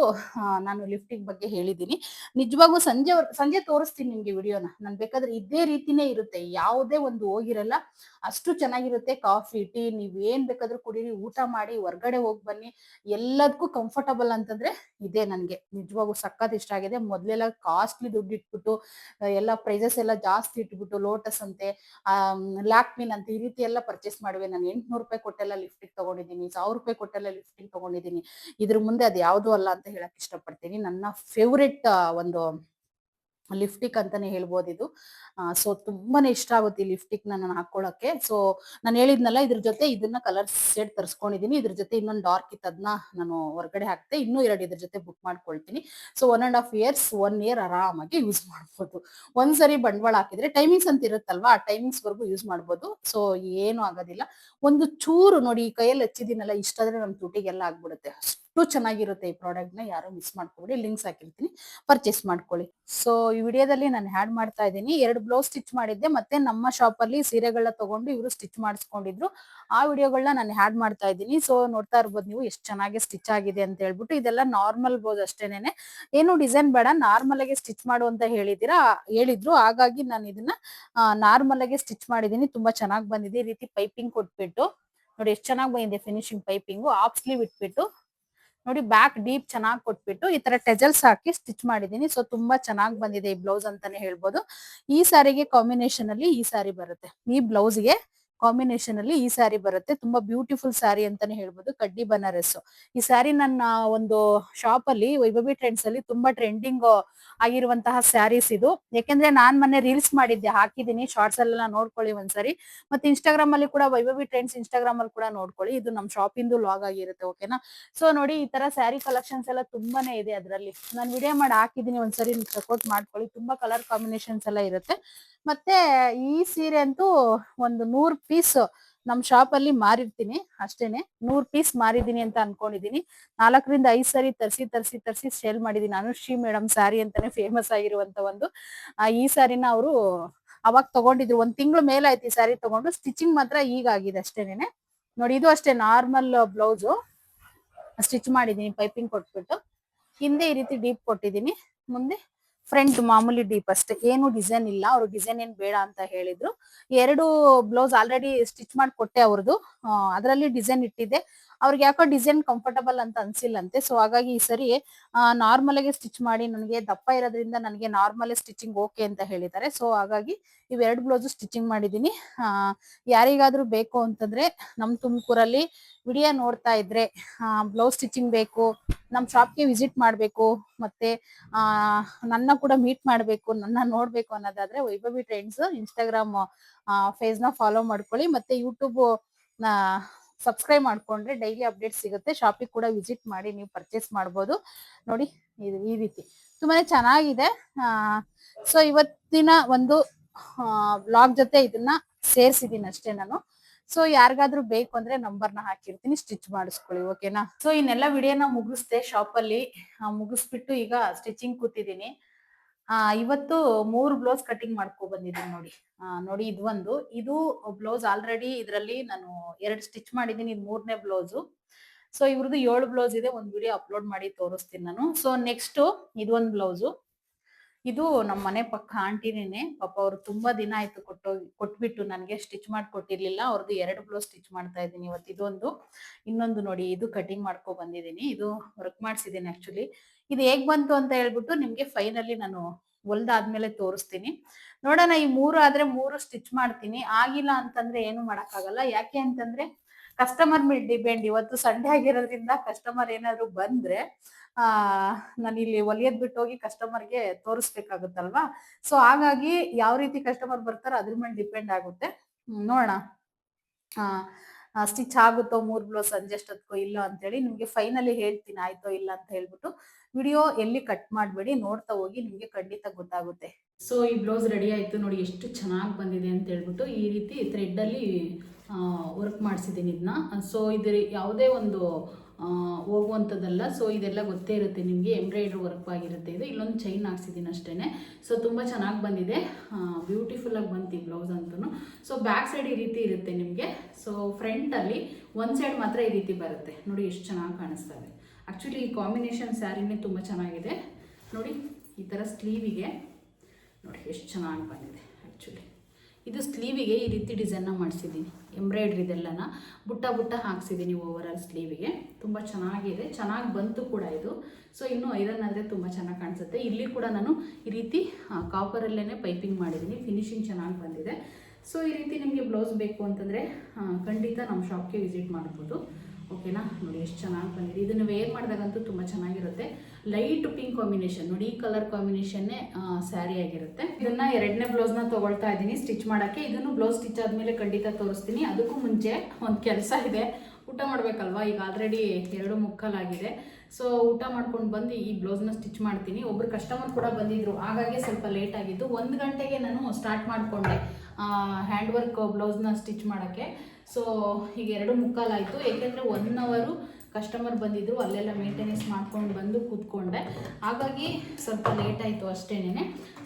ನಾನು ಲಿಫ್ಟಿಂಗ್ ಬಗ್ಗೆ ಹೇಳಿದ್ದೀನಿ. ನಿಜವಾಗೂ ಸಂಜೆ ಸಂಜೆ ತೋರಿಸ್ತೀನಿ ನಿಮ್ಗೆ ವಿಡಿಯೋನ ನಾನು ಬೇಕಾದ್ರೆ ಇದೇ ರೀತಿನೇ ಇರುತ್ತೆ. ಯಾವುದೇ ಒಂದು ಹೋಗಿರಲ್ಲ. ಅಷ್ಟು ಚೆನ್ನಾಗಿರುತ್ತೆ ಕಾಫಿ ಟೀ ನೀವ್ ಏನ್ ಬೇಕಾದ್ರೂ ಕುಡೀರಿ ಊಟ ಮಾಡಿ ಹೊರ್ಗಡೆ ಹೋಗಿ ಬನ್ನಿ. ಎಲ್ಲದಕ್ಕೂ ಕಂಫರ್ಟಬಲ್ ಅಂತಂದ್ರೆ ಇದೆ ನನ್ಗೆ. ನಿಜವಾಗೂ ಸಖತ್ ಇಷ್ಟ ಆಗಿದೆ. ಮೊದ್ಲೆಲ್ಲ ಕಾಸ್ಟ್ಲಿ ದುಡ್ಡು ಇಟ್ಬಿಟ್ಟು ಆ, ಎಲ್ಲ ಪ್ರೈಸಸ್ ಎಲ್ಲ ಜಾಸ್ತಿ ಇಟ್ಬಿಟ್ಟು ಲೋಟಸ್ ಅಂತೆ ಲ್ಯಾಕ್ಮಿನ್ ಅಂತ ಈ ರೀತಿ ಎಲ್ಲ ಪರ್ಚೇಸ್ ಮಾಡುವೆ. ನಾನು ಎಂಟ್ನೂರು ರೂಪಾಯಿ ಕೊಟ್ಟೆಲ್ಲ ಲಿಫ್ಟಿಗೆ ತಗೊಂಡಿದ್ದೀನಿ ಸಾವಿರ ರೂಪಾಯಿ ಕೊಟ್ಟೆಲ್ಲ ಲಿಫ್ಟಿಂಗ್ ತಗೊಂಡಿದ್ದೀನಿ. ಇದ್ರ ಮುಂದೆ ಅದು ಯಾವುದು ಅಲ್ಲ ಅಂತ ಹೇಳಕ್ ಇಷ್ಟಪಡ್ತೀನಿ. ನನ್ನ ಫೇವ್ರೆಟ್ ಒಂದು ಲಿಫ್ಟಿಕ್ ಅಂತಾನೆ ಹೇಳ್ಬೋದು ಇದು. ಸೊ ತುಂಬಾನೇ ಇಷ್ಟ ಆಗುತ್ತೆ ಈ ಲಿಫ್ಟಿಕ್ ನಾನು ಹಾಕೊಳ್ಳೋಕೆ ಸೊ ನಾನು ಹೇಳಿದ್ನಲ್ಲ ಇದ್ರ ಜೊತೆ ಇದನ್ನ ಕಲರ್ ಸೆಟ್ ತರ್ಸ್ಕೊಂಡಿದೀನಿ. ಇದ್ರ ಜೊತೆ ಇನ್ನೊಂದು ಡಾರ್ಕ್ ಇತ್ತು ಅದನ್ನ ನಾನು ಹೊರಗಡೆ ಹಾಕ್ತೆ. ಇನ್ನೂ ಎರಡು ಇದ್ರ ಜೊತೆ ಬುಕ್ ಮಾಡ್ಕೊಳ್ತೀನಿ. So one and half years one year ಆರಾಮಾಗಿ ಯೂಸ್ ಮಾಡ್ಬೋದು. ಒಂದ್ಸರಿ ಬಂಡವಾಳ ಹಾಕಿದ್ರೆ ಟೈಮಿಂಗ್ಸ್ ಅಂತ ಇರುತ್ತಲ್ವಾ? ಆ ಟೈಮಿಂಗ್ಸ್ ವರ್ಗು ಯೂಸ್ ಮಾಡ್ಬೋದು. ಸೊ ಏನು ಆಗೋದಿಲ್ಲ. ಒಂದು ಚೂರು ನೋಡಿ ಈ ಕೈಯಲ್ಲಿ ಹಚ್ಚಿದಿನಲ್ಲ ಇಷ್ಟಾದ್ರೆ ನಮ್ಮ ತುಟಿಗೆಲ್ಲ ಆಗ್ಬಿಡುತ್ತೆ. ಅಷ್ಟು ಚೆನ್ನಾಗಿರುತ್ತೆ ಈ ಪ್ರಾಡಕ್ಟ್ನ. ಯಾರು ಮಿಸ್ ಮಾಡ್ಕೊಬಿಡಿ. ಲಿಂಕ್ಸ್ ಹಾಕಿರ್ತೀನಿ. ಪರ್ಚೇಸ್ ಮಾಡ್ಕೊಳ್ಳಿ. ಸೊ ಈ ವಿಡಿಯೋದಲ್ಲಿ ನಾನು ಹ್ಯಾಡ್ ಮಾಡ್ತಾ ಇದ್ದೀನಿ. ಎರಡು ಬ್ಲೌಸ್ ಸ್ಟಿಚ್ ಮಾಡಿದ್ದೆ, ಮತ್ತೆ ನಮ್ಮ ಶಾಪ್ ಅಲ್ಲಿ ಸೀರೆಗಳನ್ನ ತಗೊಂಡು ಇವರು ಸ್ಟಿಚ್ ಮಾಡಿಸ್ಕೊಂಡಿದ್ರು. ಆ ವಿಡಿಯೋಗಳನ್ನ ನಾನು ಹ್ಯಾಡ್ ಮಾಡ್ತಾ ಇದ್ದೀನಿ. ಸೊ ನೋಡ್ತಾ ಇರ್ಬೋದು ನೀವು ಎಷ್ಟು ಚೆನ್ನಾಗಿ ಸ್ಟಿಚ್ ಆಗಿದೆ ಅಂತ ಹೇಳ್ಬಿಟ್ಟು ಇದೆಲ್ಲ ನಾರ್ಮಲ್ ಬ್ಲೌಸ್ ಅಷ್ಟೇನೆ ಏನು ಡಿಸೈನ್ ಬೇಡ ನಾರ್ಮಲ್ ಆಗಿ ಸ್ಟಿಚ್ ಮಾಡು ಅಂತ ಹೇಳಿದಿರಾ ಹೇಳಿದ್ರು. ಹಾಗಾಗಿ ನಾನು ಇದನ್ನ ನಾರ್ಮಲ್ ಆಗಿ ಸ್ಟಿಚ್ ಮಾಡಿದೀನಿ ತುಂಬಾ ಚೆನ್ನಾಗಿ ಬಂದಿದೆ. ಈ ರೀತಿ ಪೈಪಿಂಗ್ ಕೊಟ್ಬಿಟ್ಟು. ನೋಡಿ, ಎಷ್ಟು ಚೆನ್ನಾಗಿ ಬಂದಿದೆ ಫಿನಿಶಿಂಗ್ ಪೈಪಿಂಗು ಆಫ್ ಸ್ಲೀವ್ ಇಟ್ಬಿಟ್ಟು. ನೋಡಿ ಬ್ಯಾಕ್ ಡೀಪ್ ಚೆನ್ನಾಗಿ ಕೊಟ್ಬಿಟ್ಟು ಈ ತರ ಟೆಜಲ್ಸ್ ಹಾಕಿ ಸ್ಟಿಚ್ ಮಾಡಿದೀನಿ ಸೊ ತುಂಬಾ ಚೆನ್ನಾಗಿ ಬಂದಿದೆ ಈ ಬ್ಲೌಸ್ ಅಂತಾನೆ ಹೇಳ್ಬೋದು. ಈ ಸಾರಿಗೆ ಕಾಂಬಿನೇಷನ್ ಅಲ್ಲಿ ಈ ಸಾರಿ ಬರುತ್ತೆ. ಈ ಬ್ಲೌಸ್ಗೆ ಕಾಂಬಿನೇಷನ್ ಅಲ್ಲಿ ಈ ಸ್ಯಾರಿ ಬರುತ್ತೆ. ತುಂಬಾ ಬ್ಯೂಟಿಫುಲ್ ಸ್ಯಾರಿ ಅಂತಾನೆ ಹೇಳ್ಬೋದು. ಕಡ್ಡಿ ಬನಾರಸ್ ಈ ಸ್ಯಾರಿ ನನ್ನ ಒಂದು ಶಾಪ್ ಅಲ್ಲಿ, ವೈಭವಿ ಟ್ರೆಂಡ್ಸ್ ಅಲ್ಲಿ ತುಂಬಾ ಟ್ರೆಂಡಿಂಗ್ ಆಗಿರುವಂತಹ ಸ್ಯಾರೀಸ್ ಇದು. ಯಾಕೆಂದ್ರೆ ನಾನ್ ಮೊನ್ನೆ ರೀಲ್ಸ್ ಮಾಡಿದ್ದೆ, ಹಾಕಿದೀನಿ. ಶಾರ್ಟ್ಸ್ ಅಲ್ಲೆಲ್ಲ ನೋಡ್ಕೊಳ್ಳಿ ಒಂದ್ಸರಿ. ಮತ್ತೆ ಇನ್ಸ್ಟಾಗ್ರಾಮ್ ಅಲ್ಲಿ ಕೂಡ ವೈಭವಿ ಟ್ರೆಂಡ್ಸ್ ಇನ್ಸ್ಟಾಗ್ರಾಮ್ ಅಲ್ಲಿ ಕೂಡ ನೋಡ್ಕೊಳ್ಳಿ. ಇದು ನಮ್ ಶಾಪಿಂದು ಲಾಗ್ ಆಗಿರುತ್ತೆ ಓಕೆನಾ ಸೊ ನೋಡಿ, ಈ ತರ ಸ್ಯಾರಿ ಕಲೆಕ್ಷನ್ಸ್ ಎಲ್ಲ ತುಂಬಾನೇ ಇದೆ ಅದರಲ್ಲಿ. ನಾನು ವಿಡಿಯೋ ಮಾಡಿ ಹಾಕಿದೀನಿ ಒಂದ್ಸರಿ ಚೆಕ್ಔಟ್ ಮಾಡ್ಕೊಳ್ಳಿ. ತುಂಬಾ ಕಲರ್ ಕಾಂಬಿನೇಷನ್ಸ್ ಎಲ್ಲ ಇರುತ್ತೆ. ಮತ್ತೆ ಈ ಸೀರೆ ಅಂತೂ ಒಂದು ನೂರ್ ಪೀಸ್ ನಮ್ ಶಾಪ್ ಅಲ್ಲಿ ಮಾರಿರ್ತೀನಿ, ಅಷ್ಟೇನೆ. ನೂರ್ ಪೀಸ್ ಮಾರಿದೀನಿ ಅಂತ ಅನ್ಕೊಂಡಿದೀನಿ. ನಾಲ್ಕರಿಂದ ಐದ್ ಸರಿ ತರಿಸಿ ತರಿಸಿ ತರಿಸಿ ಸೇಲ್ ಮಾಡಿದೀನಿ. ಅನುಶ್ರೀ ಮೇಡಮ್ ಸ್ಯಾರಿ ಅಂತಾನೆ ಫೇಮಸ್ ಆಗಿರುವಂತ ಒಂದು. ಈ ಸ್ಯಾರಿನ ಅವರು ಅವಾಗ ತಗೊಂಡಿದ್ರು. ಒಂದ್ ತಿಂಗಳು ಮೇಲಾಯ್ತು ಈ ಸ್ಯಾರಿ ತಗೊಂಡು. ಸ್ಟಿಚಿಂಗ್ ಮಾತ್ರ ಈಗ ಆಗಿದೆ ಅಷ್ಟೇನೆ ನೋಡಿ, ಇದು ಅಷ್ಟೇ ನಾರ್ಮಲ್ ಬ್ಲೌಸು ಸ್ಟಿಚ್ ಮಾಡಿದೀನಿ ಪೈಪಿಂಗ್ ಕೊಟ್ಬಿಟ್ಟು. ಹಿಂದೆ ಈ ರೀತಿ ಡೀಪ್ ಕೊಟ್ಟಿದೀನಿ. ಮುಂದೆ ಫ್ರಂಟ್ ಮಾಮೂಲಿ ಡೀಪ್ ಅಷ್ಟೇ. ಏನು ಡಿಸೈನ್ ಇಲ್ಲ. ಅವ್ರು ಡಿಸೈನ್ ಏನ್ ಬೇಡ ಅಂತ ಹೇಳಿದ್ರು. ಎರಡು ಬ್ಲೌಸ್ ಆಲ್ರೆಡಿ ಸ್ಟಿಚ್ ಮಾಡಿ ಕೊಟ್ಟೆ ಅವ್ರದ್ದು ಅದರಲ್ಲಿ ಡಿಸೈನ್ ಇಟ್ಟಿದ್ದೆ. ಅವ್ರಿಗೆ ಯಾಕೋ ಡಿಸೈನ್ ಕಂಫರ್ಟಬಲ್ ಅಂತ ಅನ್ಸಿಲ್ಲಂತೆ. ಸೊ ಹಾಗಾಗಿ ಈ ಸರಿ ನಾರ್ಮಲ್ ಆಗಿ ಸ್ಟಿಚ್ ಮಾಡಿ ನನಗೆ ದಪ್ಪ ಇರೋದ್ರಿಂದ ನನಗೆ ನಾರ್ಮಲ್ ಸ್ಟಿಚಿಂಗ್ ಓಕೆ ಅಂತ ಹೇಳಿದ್ದಾರೆ. ಸೊ ಹಾಗಾಗಿ ಇವೆರಡು ಬ್ಲೌಸ್ ಸ್ಟಿಚಿಂಗ್ ಮಾಡಿದೀನಿ ಯಾರಿಗಾದ್ರೂ ಬೇಕು ಅಂತಂದ್ರೆ ನಮ್ ತುಮಕೂರಲ್ಲಿ ವಿಡಿಯೋ ನೋಡ್ತಾ ಇದ್ರೆ ಬ್ಲೌಸ್ ಸ್ಟಿಚಿಂಗ್ ಬೇಕು, ನಮ್ ಶಾಪ್ಗೆ ವಿಸಿಟ್ ಮಾಡ್ಬೇಕು, ಮತ್ತೆ ನನ್ನ ಕೂಡ ಮೀಟ್ ಮಾಡ್ಬೇಕು, ನನ್ನ ನೋಡ್ಬೇಕು ಅನ್ನೋದಾದ್ರೆ ವೈಭವಿ ಟ್ರೆಂಡ್ಸ್ ಇನ್ಸ್ಟಾಗ್ರಾಮ್ ಫೇಸ್ನ ಫಾಲೋ ಮಾಡ್ಕೊಳ್ಳಿ, ಮತ್ತೆ ಯೂಟ್ಯೂಬ್ ಸಬ್ಸ್ಕ್ರೈಬ್ ಮಾಡ್ಕೊಂಡ್ರೆ ಡೈಲಿ ಅಪ್ಡೇಟ್ ಸಿಗುತ್ತೆ. ಶಾಪಿಗೆ ಕೂಡ ವಿಸಿಟ್ ಮಾಡಿ ನೀವು ಪರ್ಚೇಸ್ ಮಾಡ್ಬೋದು. ನೋಡಿ, ಈ ರೀತಿ. ತುಂಬಾನೇ ಚೆನ್ನಾಗಿದೆ. ಸೊ ಇವತ್ತಿನ ಒಂದು ಬ್ಲಾಗ್ ಜೊತೆ ಇದನ್ನ ಸೇರ್ಸಿದೀನಿ ಅಷ್ಟೇ ನಾನು. ಸೊ ಯಾರಿಗಾದ್ರೂ ಬೇಕು ಅಂದ್ರೆ ನಂಬರ್ನ ಹಾಕಿರ್ತೀನಿ ಸ್ಟಿಚ್ ಮಾಡಿಸ್ಕೊಳ್ಳಿ ಓಕೆನಾ ಸೊ ಇನ್ನೆಲ್ಲ ವಿಡಿಯೋನ ಮುಗಿಸ್ದೆ ಶಾಪ್ ಅಲ್ಲಿ ಮುಗಿಸ್ಬಿಟ್ಟು ಈಗ ಸ್ಟಿಚಿಂಗ್ ಕೂತಿದ್ದೀನಿ ಆ, ಇವತ್ತು ಮೂರು ಬ್ಲೌಸ್ ಕಟಿಂಗ್ ಮಾಡ್ಕೊ ಬಂದಿದ್ದೀನಿ ನೋಡಿ. ನೋಡಿ ಇದು ಒಂದು. ಇದು ಬ್ಲೌಸ್ ಆಲ್ರೆಡಿ ಇದರಲ್ಲಿ ನಾನು ಎರಡು ಸ್ಟಿಚ್ ಮಾಡಿದ್ದೀನಿ. ಇದು ಮೂರನೇ ಬ್ಲೌಸು. ಸೊ ಇವ್ರದ್ದು ಏಳು ಬ್ಲೌಸ್ ಇದೆ. ಒಂದು ವಿಡಿಯೋ ಅಪ್ಲೋಡ್ ಮಾಡಿ ತೋರಿಸ್ತೀನಿ ನಾನು. ಸೊ ನೆಕ್ಸ್ಟ್ ಇದೊಂದು ಬ್ಲೌಸು. ಇದು ನಮ್ಮ ಮನೆ ಪಕ್ಕ ಆಂಟಿನೇ ಪಾಪ ಅವ್ರು ತುಂಬಾ ದಿನ ಆಯ್ತು ಕೊಟ್ಟೋಗಿ ಕೊಟ್ಬಿಟ್ಟು ನನಗೆ ಸ್ಟಿಚ್ ಮಾಡಿ ಕೊಟ್ಟಿರ್ಲಿಲ್ಲ ಅವ್ರದ್ದು ಎರಡು ಬ್ಲೌಸ್ ಸ್ಟಿಚ್ ಮಾಡ್ತಾ ಇದ್ದೀನಿ ಇವತ್ತು. ಇದೊಂದು. ಇನ್ನೊಂದು ನೋಡಿ, ಇದು ಕಟಿಂಗ್ ಮಾಡ್ಕೊ ಬಂದಿದ್ದೀನಿ. ಇದು ವರ್ಕ್ ಮಾಡಿಸಿದ್ದೀನಿ ಆಕ್ಚುಲಿ ಇದು ಹೇಗ್ ಬಂತು ಅಂತ ಹೇಳ್ಬಿಟ್ಟು ನಿಮ್ಗೆ ಫೈನಲಿ ನಾನು ಹೊಲ್ದಾದ್ಮೇಲೆ ತೋರಿಸ್ತೀನಿ. ನೋಡೋಣ, ಈ ಮೂರು ಆದ್ರೆ ಮೂರು ಸ್ಟಿಚ್ ಮಾಡ್ತೀನಿ. ಆಗಿಲ್ಲ ಅಂತಂದ್ರೆ ಏನು ಮಾಡಕ್ಕಾಗಲ್ಲ. ಯಾಕೆ ಅಂತಂದ್ರೆ ಕಸ್ಟಮರ್ ಮೇಲೆ ಡಿಪೆಂಡ್ ಇವತ್ತು ಸಂಡೆ ಆಗಿರೋದ್ರಿಂದ ಕಸ್ಟಮರ್ ಏನಾದ್ರು ಬಂದ್ರೆ, ಆ ನಾನು ಇಲ್ಲಿ ಒಲಿಯದ್ ಬಿಟ್ಟು ಹೋಗಿ ಕಸ್ಟಮರ್ಗೆ ತೋರಿಸ್ಬೇಕಾಗುತ್ತಲ್ವಾ? ಸೊ ಹಾಗಾಗಿ ಯಾವ ರೀತಿ ಕಸ್ಟಮರ್ ಬರ್ತಾರೋ ಅದ್ರ ಮೇಲೆ ಡಿಪೆಂಡ್ ಆಗುತ್ತೆ. ನೋಡೋಣ. ಆ ಸ್ಟಿಚ್ ಆಗುತ್ತೋ, ಮೂರ್ ಬ್ಲೌಸ್ ಸಂಜೆ ಅಷ್ಟೊತ್ಕೋ ಇಲ್ಲ ಅಂತೇಳಿ ನಿಮ್ಗೆ ಫೈನಲಿ ಹೇಳ್ತೀನಿ, ಆಯ್ತೋ ಇಲ್ಲ ಅಂತ ಹೇಳ್ಬಿಟ್ಟು ವಿಡಿಯೋ ಎಲ್ಲಿ ಕಟ್ ಮಾಡಬೇಡಿ ನೋಡ್ತಾ ಹೋಗಿ ನಿಮ್ಗೆ ಖಂಡಿತ ಗೊತ್ತಾಗುತ್ತೆ. ಸೊ ಈ ಬ್ಲೌಸ್ ರೆಡಿ ಆಯ್ತು ನೋಡಿ ಎಷ್ಟು ಚೆನ್ನಾಗಿ ಬಂದಿದೆ ಅಂತ ಹೇಳ್ಬಿಟ್ಟು ಈ ರೀತಿ ಥ್ರೆಡ್ ಅಲ್ಲಿ ವರ್ಕ್ ಮಾಡಿಸಿದ್ದೀನಿ ಇದನ್ನ ಸೊ ಇದ್ರ ಯಾವುದೇ ಒಂದು ಹೋಗುವಂಥದ್ದಲ್ಲ ಸೊ ಇದೆಲ್ಲ ಗೊತ್ತೇ ಇರುತ್ತೆ ನಿಮಗೆ. ಎಂಬ್ರಾಯ್ಡ್ರಿ ವರ್ಕ್ ಆಗಿರುತ್ತೆ ಇದು. ಇಲ್ಲೊಂದು ಚೈನ್ ಹಾಕ್ಸಿದ್ದೀನಿ ಅಷ್ಟೇ ಸೊ ತುಂಬ ಚೆನ್ನಾಗಿ ಬಂದಿದೆ. ಬ್ಯೂಟಿಫುಲ್ ಆಗಿ ಬಂತು ಈ ಬ್ಲೌಸ್ ಅಂತೂ ಸೊ ಬ್ಯಾಕ್ ಸೈಡ್ ಈ ರೀತಿ ಇರುತ್ತೆ ನಿಮಗೆ. ಸೊ ಫ್ರಂಟಲ್ಲಿ ಒಂದು ಸೈಡ್ ಮಾತ್ರ ಈ ರೀತಿ ಬರುತ್ತೆ. ನೋಡಿ ಎಷ್ಟು ಚೆನ್ನಾಗಿ ಕಾಣಿಸ್ತಾ ಇದೆ. ಆ್ಯಕ್ಚುಲಿ ಈ ಕಾಂಬಿನೇಷನ್ ಸ್ಯಾರಿನೇ ತುಂಬ ಚೆನ್ನಾಗಿದೆ. ನೋಡಿ, ಈ ಥರ ಸ್ಲೀವಿಗೆ ನೋಡಿ, ಎಷ್ಟು ಚೆನ್ನಾಗಿ ಬಂದಿದೆ ಆ್ಯಕ್ಚುಲಿ ಇದು ಸ್ಲೀವಿಗೆ ಈ ರೀತಿ ಡಿಸೈನ್ನ ಮಾಡಿಸಿದ್ದೀನಿ. ಎಂಬ್ರಾಯ್ಡ್ರಿದೆಲ್ಲನ ಬುಟ್ಟ ಬುಟ್ಟ ಹಾಕ್ಸಿದ್ದೀನಿ ಓವರ್ ಆಲ್ ಸ್ಲೀವಿಗೆ. ತುಂಬ ಚೆನ್ನಾಗಿದೆ. ಚೆನ್ನಾಗಿ ಬಂತು ಕೂಡ ಇದು. ಸೊ ಇನ್ನು ಐರನ್ ಆದರೆ ತುಂಬ ಚೆನ್ನಾಗಿ ಕಾಣಿಸುತ್ತೆ. ಇಲ್ಲಿ ಕೂಡ ನಾನು ಈ ರೀತಿ ಕಾಪರಲ್ಲೇ ಪೈಪಿಂಗ್ ಮಾಡಿದ್ದೀನಿ. ಫಿನಿಶಿಂಗ್ ಚೆನ್ನಾಗಿ ಬಂದಿದೆ. ಸೊ ಈ ರೀತಿ ನಿಮಗೆ ಬ್ಲೌಸ್ ಬೇಕು ಅಂತಂದರೆ ಖಂಡಿತ ನಮ್ಮ ಶಾಪ್ಗೆ ವಿಸಿಟ್ ಮಾಡ್ಬೋದು. ಓಕೆನಾ? ನೋಡಿ, ಎಷ್ಟು ಚೆನ್ನಾಗಿ ಬಂದಿದೆ. ಇದನ್ನು ವೇರ್ ಮಾಡಿದಾಗಂತೂ ತುಂಬ ಚೆನ್ನಾಗಿರುತ್ತೆ. ಲೈಟ್ ಪಿಂಕ್ ಕಾಂಬಿನೇಷನ್ ನೋಡಿ, ಈ ಕಲರ್ ಕಾಂಬಿನೇಷನ್ನೇ ಸ್ಯಾರಿ ಆಗಿರುತ್ತೆ. ಇದನ್ನ ಎರಡನೇ ಬ್ಲೌಸ್ನ ತಗೊಳ್ತಾ ಇದ್ದೀನಿ ಸ್ಟಿಚ್ ಮಾಡೋಕ್ಕೆ. ಇದನ್ನು ಬ್ಲೌಸ್ ಸ್ಟಿಚ್ ಆದಮೇಲೆ ಖಂಡಿತ ತೋರಿಸ್ತೀನಿ. ಅದಕ್ಕೂ ಮುಂಚೆ ಒಂದು ಕೆಲಸ ಇದೆ. ಊಟ ಮಾಡಬೇಕಲ್ವಾ? ಈಗ ಆಲ್ರೆಡಿ ಎರಡು ಮುಕ್ಕಲಾಗಿದೆ ಸೊ ಊಟ ಮಾಡ್ಕೊಂಡು ಬಂದು ಈ ಬ್ಲೌಸ್ನ ಸ್ಟಿಚ್ ಮಾಡ್ತೀನಿ. ಒಬ್ರು ಕಸ್ಟಮರ್ ಕೂಡ ಬಂದಿದ್ರು. ಹಾಗಾಗಿ ಸ್ವಲ್ಪ ಲೇಟ್ ಆಗಿದ್ದು ಒಂದು ಗಂಟೆಗೆ ನಾನು ಸ್ಟಾರ್ಟ್ ಮಾಡಿಕೊಂಡೆ ಹ್ಯಾಂಡ್ ವರ್ಕ್ ಬ್ಲೌಸ್ನ ಸ್ಟಿಚ್ ಮಾಡೋಕ್ಕೆ. ಸೊ ಈಗ ಎರಡು ಮುಕ್ಕಾಲಾಯಿತು. ಏಕೆಂದರೆ ಒನ್ ಅವರು ಕಸ್ಟಮರ್ ಬಂದಿದ್ದರು ಅಲ್ಲೆಲ್ಲ ಮೇಂಟೆನೆನ್ಸ್ ಮಾಡ್ಕೊಂಡು ಬಂದು ಕೂತ್ಕೊಂಡೆ. ಹಾಗಾಗಿ ಸ್ವಲ್ಪ ಲೇಟ್ ಆಯಿತು ಅಷ್ಟೇನೆ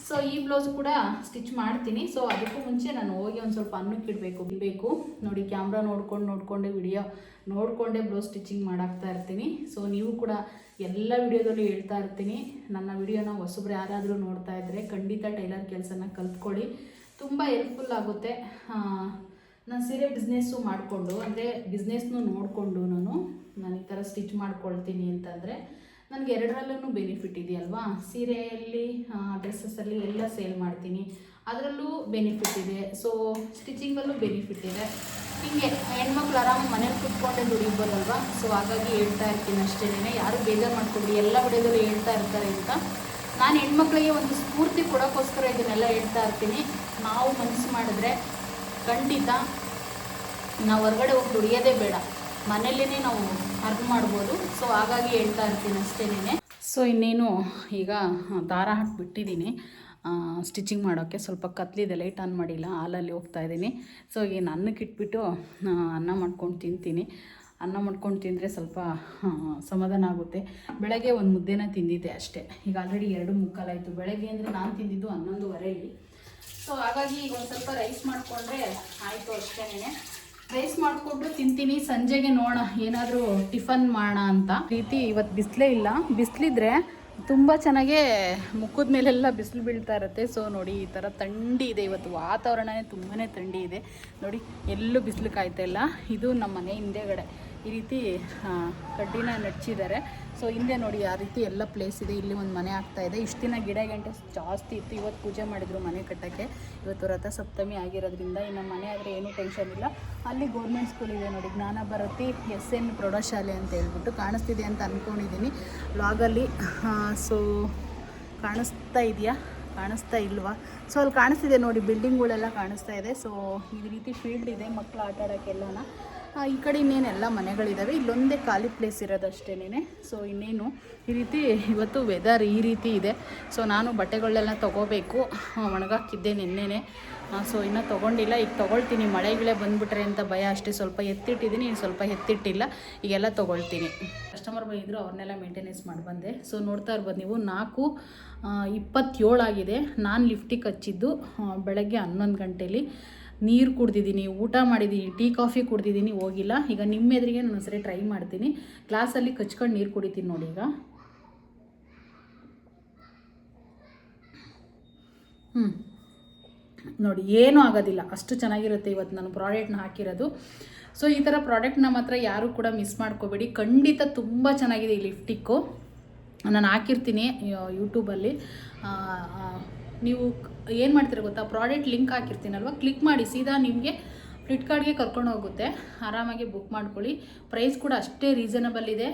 ಸೊ ಈ ಬ್ಲೌಸ್ ಕೂಡ ಸ್ಟಿಚ್ ಮಾಡ್ತೀನಿ. ಸೊ ಅದಕ್ಕೂ ಮುಂಚೆ ನಾನು ಹೋಗಿ ಒಂದು ಸ್ವಲ್ಪ ಅನ್ನಕ್ಕೆ ಇಡಬೇಕು ಬೇಕು ನೋಡಿ ಕ್ಯಾಮ್ರಾ ನೋಡ್ಕೊಂಡು ನೋಡಿಕೊಂಡೆ ವಿಡಿಯೋ ನೋಡಿಕೊಂಡೆ ಬ್ಲೌಸ್ ಸ್ಟಿಚಿಂಗ್ ಮಾಡಾಕ್ತಾ ಇರ್ತೀನಿ. ಸೊ ನೀವು ಕೂಡ ಎಲ್ಲ ವಿಡಿಯೋದಲ್ಲೂ ಹೇಳ್ತಾ ಇರ್ತೀನಿ. ನನ್ನ ವಿಡಿಯೋನ ಹೊಸಬ್ರು ಯಾರಾದರೂ ನೋಡ್ತಾ ಇದ್ದರೆ ಖಂಡಿತ ಟೈಲರ್ ಕೆಲಸನ ಕಲ್ತ್ಕೊಳ್ಳಿ. ತುಂಬ ಹೆಲ್ಪ್ಫುಲ್ ಆಗುತ್ತೆ. ನಾನು ಸೀರೆ ಬಿಸ್ನೆಸ್ಸು ಮಾಡಿಕೊಂಡು, ಅಂದರೆ ಬಿಸ್ನೆಸ್ನು ನೋಡಿಕೊಂಡು ನಾನು ನಾನು ಈ ಥರ ಸ್ಟಿಚ್ ಮಾಡ್ಕೊಳ್ತೀನಿ ಅಂತಂದರೆ ನನಗೆ ಎರಡರಲ್ಲೂ ಬೆನಿಫಿಟ್ ಇದೆಯಲ್ವಾ? ಸೀರೆಯಲ್ಲಿ ಡ್ರೆಸ್ಸಸ್ಸಲ್ಲಿ ಎಲ್ಲ ಸೇಲ್ ಮಾಡ್ತೀನಿ. ಅದರಲ್ಲೂ ಬೆನಿಫಿಟ್ ಇದೆ. ಸೊ ಸ್ಟಿಚಿಂಗಲ್ಲೂ ಬೆನಿಫಿಟ್ ಇದೆ. ಹೀಗೆ ಹೆಣ್ಮಕ್ಳು ಆರಾಮಾಗಿ ಮನೇಲಿ ಕುತ್ಕೊಂಡೆ ದುಡಿಬೋದಲ್ವಾ? ಸೊ ಹಾಗಾಗಿ ಹೇಳ್ತಾ ಇರ್ತೀನಿ ಅಷ್ಟೇನೆ. ಯಾರು ಬೇಜಾರು ಮಾಡ್ಕೊಂಡ್ರಿ ಎಲ್ಲ ವಿಡಿಯೋದಲ್ಲೂ ಹೇಳ್ತಾ ಇರ್ತಾರೆ ಅಂತ. ನಾನು ಹೆಣ್ಮಕ್ಳಿಗೆ ಒಂದು ಸ್ಫೂರ್ತಿ ಕೊಡೋಕ್ಕೋಸ್ಕರ ಇದನ್ನೆಲ್ಲ ಹೇಳ್ತಾ ಇರ್ತೀನಿ. ನಾವು ಮನಸ್ಸು ಮಾಡಿದ್ರೆ ಖಂಡಿತ ನಾವು ಹೊರಗಡೆ ಹೋಗಿ ದುಡಿಯೋದೇ ಬೇಡ. ಮನೆಯಲ್ಲೇ ನಾವು ಅರ್ನ್ ಮಾಡ್ಬೋದು. ಸೊ ಹಾಗಾಗಿ ಹೇಳ್ತಾ ಇರ್ತೀನಿ ಅಷ್ಟೇನೆ ಸೊ ಇನ್ನೇನು ಈಗ ದಾರ ಹಾಕಿಬಿಟ್ಟಿದ್ದೀನಿ. ಸ್ಟಿಚಿಂಗ್ ಮಾಡೋಕ್ಕೆ ಸ್ವಲ್ಪ ಕತ್ಲಿದೆ ಲೈಟ್ ಆನ್ ಮಾಡಿಲ್ಲ, ಹಾಲಲ್ಲಿ ಹೋಗ್ತಾ ಇದ್ದೀನಿ. ಸೊ ಈಗ ಅನ್ನಕ್ಕೆ ಇಟ್ಬಿಟ್ಟು ಅನ್ನ ಮಾಡ್ಕೊಂಡು ತಿಂತೀನಿ. ಅನ್ನ ಮಾಡ್ಕೊಂಡು ತಿಂದರೆ ಸ್ವಲ್ಪ ಸಮಾಧಾನ ಆಗುತ್ತೆ. ಬೆಳಗ್ಗೆ ಒಂದು ಮುದ್ದೆನ ತಿಂದಿದ್ದೆ ಅಷ್ಟೇ. ಈಗ ಆಲ್ರೆಡಿ ಎರಡು ಮುಕ್ಕಾಲಾಯಿತು. ಬೆಳಗ್ಗೆ ಅಂದರೆ ನಾನು ತಿಂದಿದ್ದು ಹನ್ನೊಂದುವರೆಯಲ್ಲಿ. ಸೊ ಹಾಗಾಗಿ ಈಗ ಒಂದು ಸ್ವಲ್ಪ ರೈಸ್ ಮಾಡಿಕೊಂಡ್ರೆ ಆಯಿತು ಅಷ್ಟೇನೆ. ರೈಸ್ ಮಾಡಿಕೊಂಡು ತಿಂತೀನಿ. ಸಂಜೆಗೆ ನೋಡೋಣ, ಏನಾದರೂ ಟಿಫನ್ ಮಾಡೋಣ ಅಂತ. ರೀತಿ ಇವತ್ತು ಬಿಸಿಲೇ ಇಲ್ಲ. ಬಿಸಿಲಿದ್ರೆ ತುಂಬ ಚೆನ್ನಾಗೆ ಮುಖದ ಮೇಲೆಲ್ಲ ಬಿಸಿಲು ಬೀಳ್ತಾ ಇರುತ್ತೆ. ಸೊ ನೋಡಿ, ಈ ಥರ ಥಂಡಿ ಇದೆ ಇವತ್ತು. ವಾತಾವರಣವೇ ತುಂಬಾ ಥಂಡಿ ಇದೆ. ನೋಡಿ, ಎಲ್ಲೂ ಬಿಸಿಲು ಕಾಯ್ತಾ ಇಲ್ಲ. ಇದು ನಮ್ಮ ಮನೆ ಹಿಂದೆಗಡೆ. ಈ ರೀತಿ ಕಡ್ಡಿನ ನಡ್ಚಿದ್ದಾರೆ ಸೊ ಹಿಂದೆ ನೋಡಿ, ಆ ರೀತಿ ಎಲ್ಲ ಪ್ಲೇಸ್ ಇದೆ. ಇಲ್ಲಿ ಒಂದು ಮನೆ ಆಗ್ತಾ ಇದೆ. ಇಷ್ಟು ದಿನ ಗಿಡ ಗಂಟೆ ಜಾಸ್ತಿ ಇತ್ತು. ಇವತ್ತು ಪೂಜೆ ಮಾಡಿದ್ರು ಮನೆ ಕಟ್ಟೋಕ್ಕೆ. ಇವತ್ತು ರಥ ಸಪ್ತಮಿ ಆಗಿರೋದ್ರಿಂದ ಇನ್ನು ಮನೆ ಆದರೆ ಏನೂ ಟೆನ್ಷನ್ ಇಲ್ಲ. ಅಲ್ಲಿ ಗೌರ್ಮೆಂಟ್ ಸ್ಕೂಲ್ ಇದೆ ನೋಡಿ. ಜ್ಞಾನ ಭಾರತಿ ಎಸ್ ಎನ್ ಪ್ರೌಢಶಾಲೆ ಅಂತ ಹೇಳ್ಬಿಟ್ಟು ಕಾಣಿಸ್ತಿದೆ ಅಂತ ಅಂದ್ಕೊಂಡಿದ್ದೀನಿ ಲಾಗಲ್ಲಿ ಸೊ ಕಾಣಿಸ್ತಾ ಇದೆಯಾ? ಕಾಣಿಸ್ತಾ ಇಲ್ವಾ? ಸೊ ಅಲ್ಲಿ ಕಾಣಿಸ್ತಿದೆ ನೋಡಿ. ಬಿಲ್ಡಿಂಗ್ಗಳೆಲ್ಲ ಕಾಣಿಸ್ತಾ ಇದೆ. ಸೊ ಈ ರೀತಿ ಫೀಲ್ಡ್ ಇದೆ. ಮಕ್ಕಳು ಆಟ ಆಡೋಕ್ಕೆಲ್ಲನ ಈ ಕಡೆ ಇನ್ನೇನೆಲ್ಲ ಮನೆಗಳಿದ್ದಾವೆ ಇಲ್ಲೊಂದೇ ಖಾಲಿ ಪ್ಲೇಸ್ ಇರೋದಷ್ಟೇನೆ ಸೊ ಇನ್ನೇನು ಈ ರೀತಿ ಇವತ್ತು ವೆದರ್ ಈ ರೀತಿ ಇದೆ. ಸೊ ನಾನು ಬಟ್ಟೆಗಳನ್ನೆಲ್ಲ ತೊಗೋಬೇಕು. ಒಣಗಾಕಿದ್ದೆ ನಿನ್ನೆನೆ. ಸೊ ಇನ್ನೂ ತೊಗೊಂಡಿಲ್ಲ. ಈಗ ತೊಗೊಳ್ತೀನಿ. ಮಳೆಗಳೇ ಬಂದುಬಿಟ್ರೆ ಅಂತ ಭಯ ಅಷ್ಟೇ. ಸ್ವಲ್ಪ ಎತ್ತಿಟ್ಟಿದ್ದೀನಿ. ಇನ್ನು ಸ್ವಲ್ಪ ಎತ್ತಿಟ್ಟಿಲ್ಲ. ಈಗೆಲ್ಲ ತೊಗೊಳ್ತೀನಿ. ಕಸ್ಟಮರ್ ಬಂದಿದ್ರು, ಅವ್ರನ್ನೆಲ್ಲ ಮೇಂಟೆನೆನ್ಸ್ ಮಾಡಿ ಬಂದೆ. ಸೊ ನೋಡ್ತಾ ಇರ್ಬೋದು ನೀವು. ನಾಲ್ಕು ಇಪ್ಪತ್ತೇಳಾಗಿದೆ. ನಾನು ಲಿಫ್ಟಿಗೆ ಹಚ್ಚಿದ್ದು ಬೆಳಗ್ಗೆ ಹನ್ನೊಂದು ಗಂಟೆಲಿ. ನೀರು ಕುಡ್ದಿದ್ದೀನಿ, ಊಟ ಮಾಡಿದ್ದೀನಿ ಟೀ, ಕಾಫಿ ಕುಡ್ದಿದ್ದೀನಿ ಹೋಗಿಲ್ಲ. ಈಗ ನಿಮ್ಮ ಎದುರಿಗೆ ನಾನು ಸರಿ ಟ್ರೈ ಮಾಡ್ತೀನಿ. ಗ್ಲಾಸಲ್ಲಿ ಕಚ್ಕೊಂಡು ನೀರು ಕುಡಿತೀನಿ ನೋಡಿ ಈಗ. ಹ್ಞೂ ನೋಡಿ, ಏನೂ ಆಗೋದಿಲ್ಲ. ಅಷ್ಟು ಚೆನ್ನಾಗಿರುತ್ತೆ ಇವತ್ತು ನಾನು ಪ್ರಾಡಕ್ಟ್ನ ಹಾಕಿರೋದು. ಸೊ, ಈ ಥರ ಪ್ರಾಡಕ್ಟ್ ನಮ್ಮ ಹತ್ರ ಯಾರೂ ಕೂಡ ಮಿಸ್ ಮಾಡ್ಕೋಬೇಡಿ. ಖಂಡಿತ ತುಂಬ ಚೆನ್ನಾಗಿದೆ ಈ ಲಿಫ್ಟಿಕ್ಕು ನಾನು ಹಾಕಿರ್ತೀನಿ ಯೂಟ್ಯೂಬಲ್ಲಿ ನೀವು ಏನು ಮಾಡ್ತೀರ ಗೊತ್ತಾ? Product link ಹಾಕಿರ್ತೀನಲ್ವ? ಕ್ಲಿಕ್ ಮಾಡಿ ಸೀದಾ ನಿಮಗೆ ಫ್ಲಿಪ್ಕಾರ್ಟ್ಗೆ ಕರ್ಕೊಂಡು ಹೋಗುತ್ತೆ. ಆರಾಮಾಗಿ ಬುಕ್ ಮಾಡ್ಕೊಳ್ಳಿ. ಪ್ರೈಸ್ ಕೂಡ ಅಷ್ಟೇ ರೀಸನಬಲ್ ಇದೆ.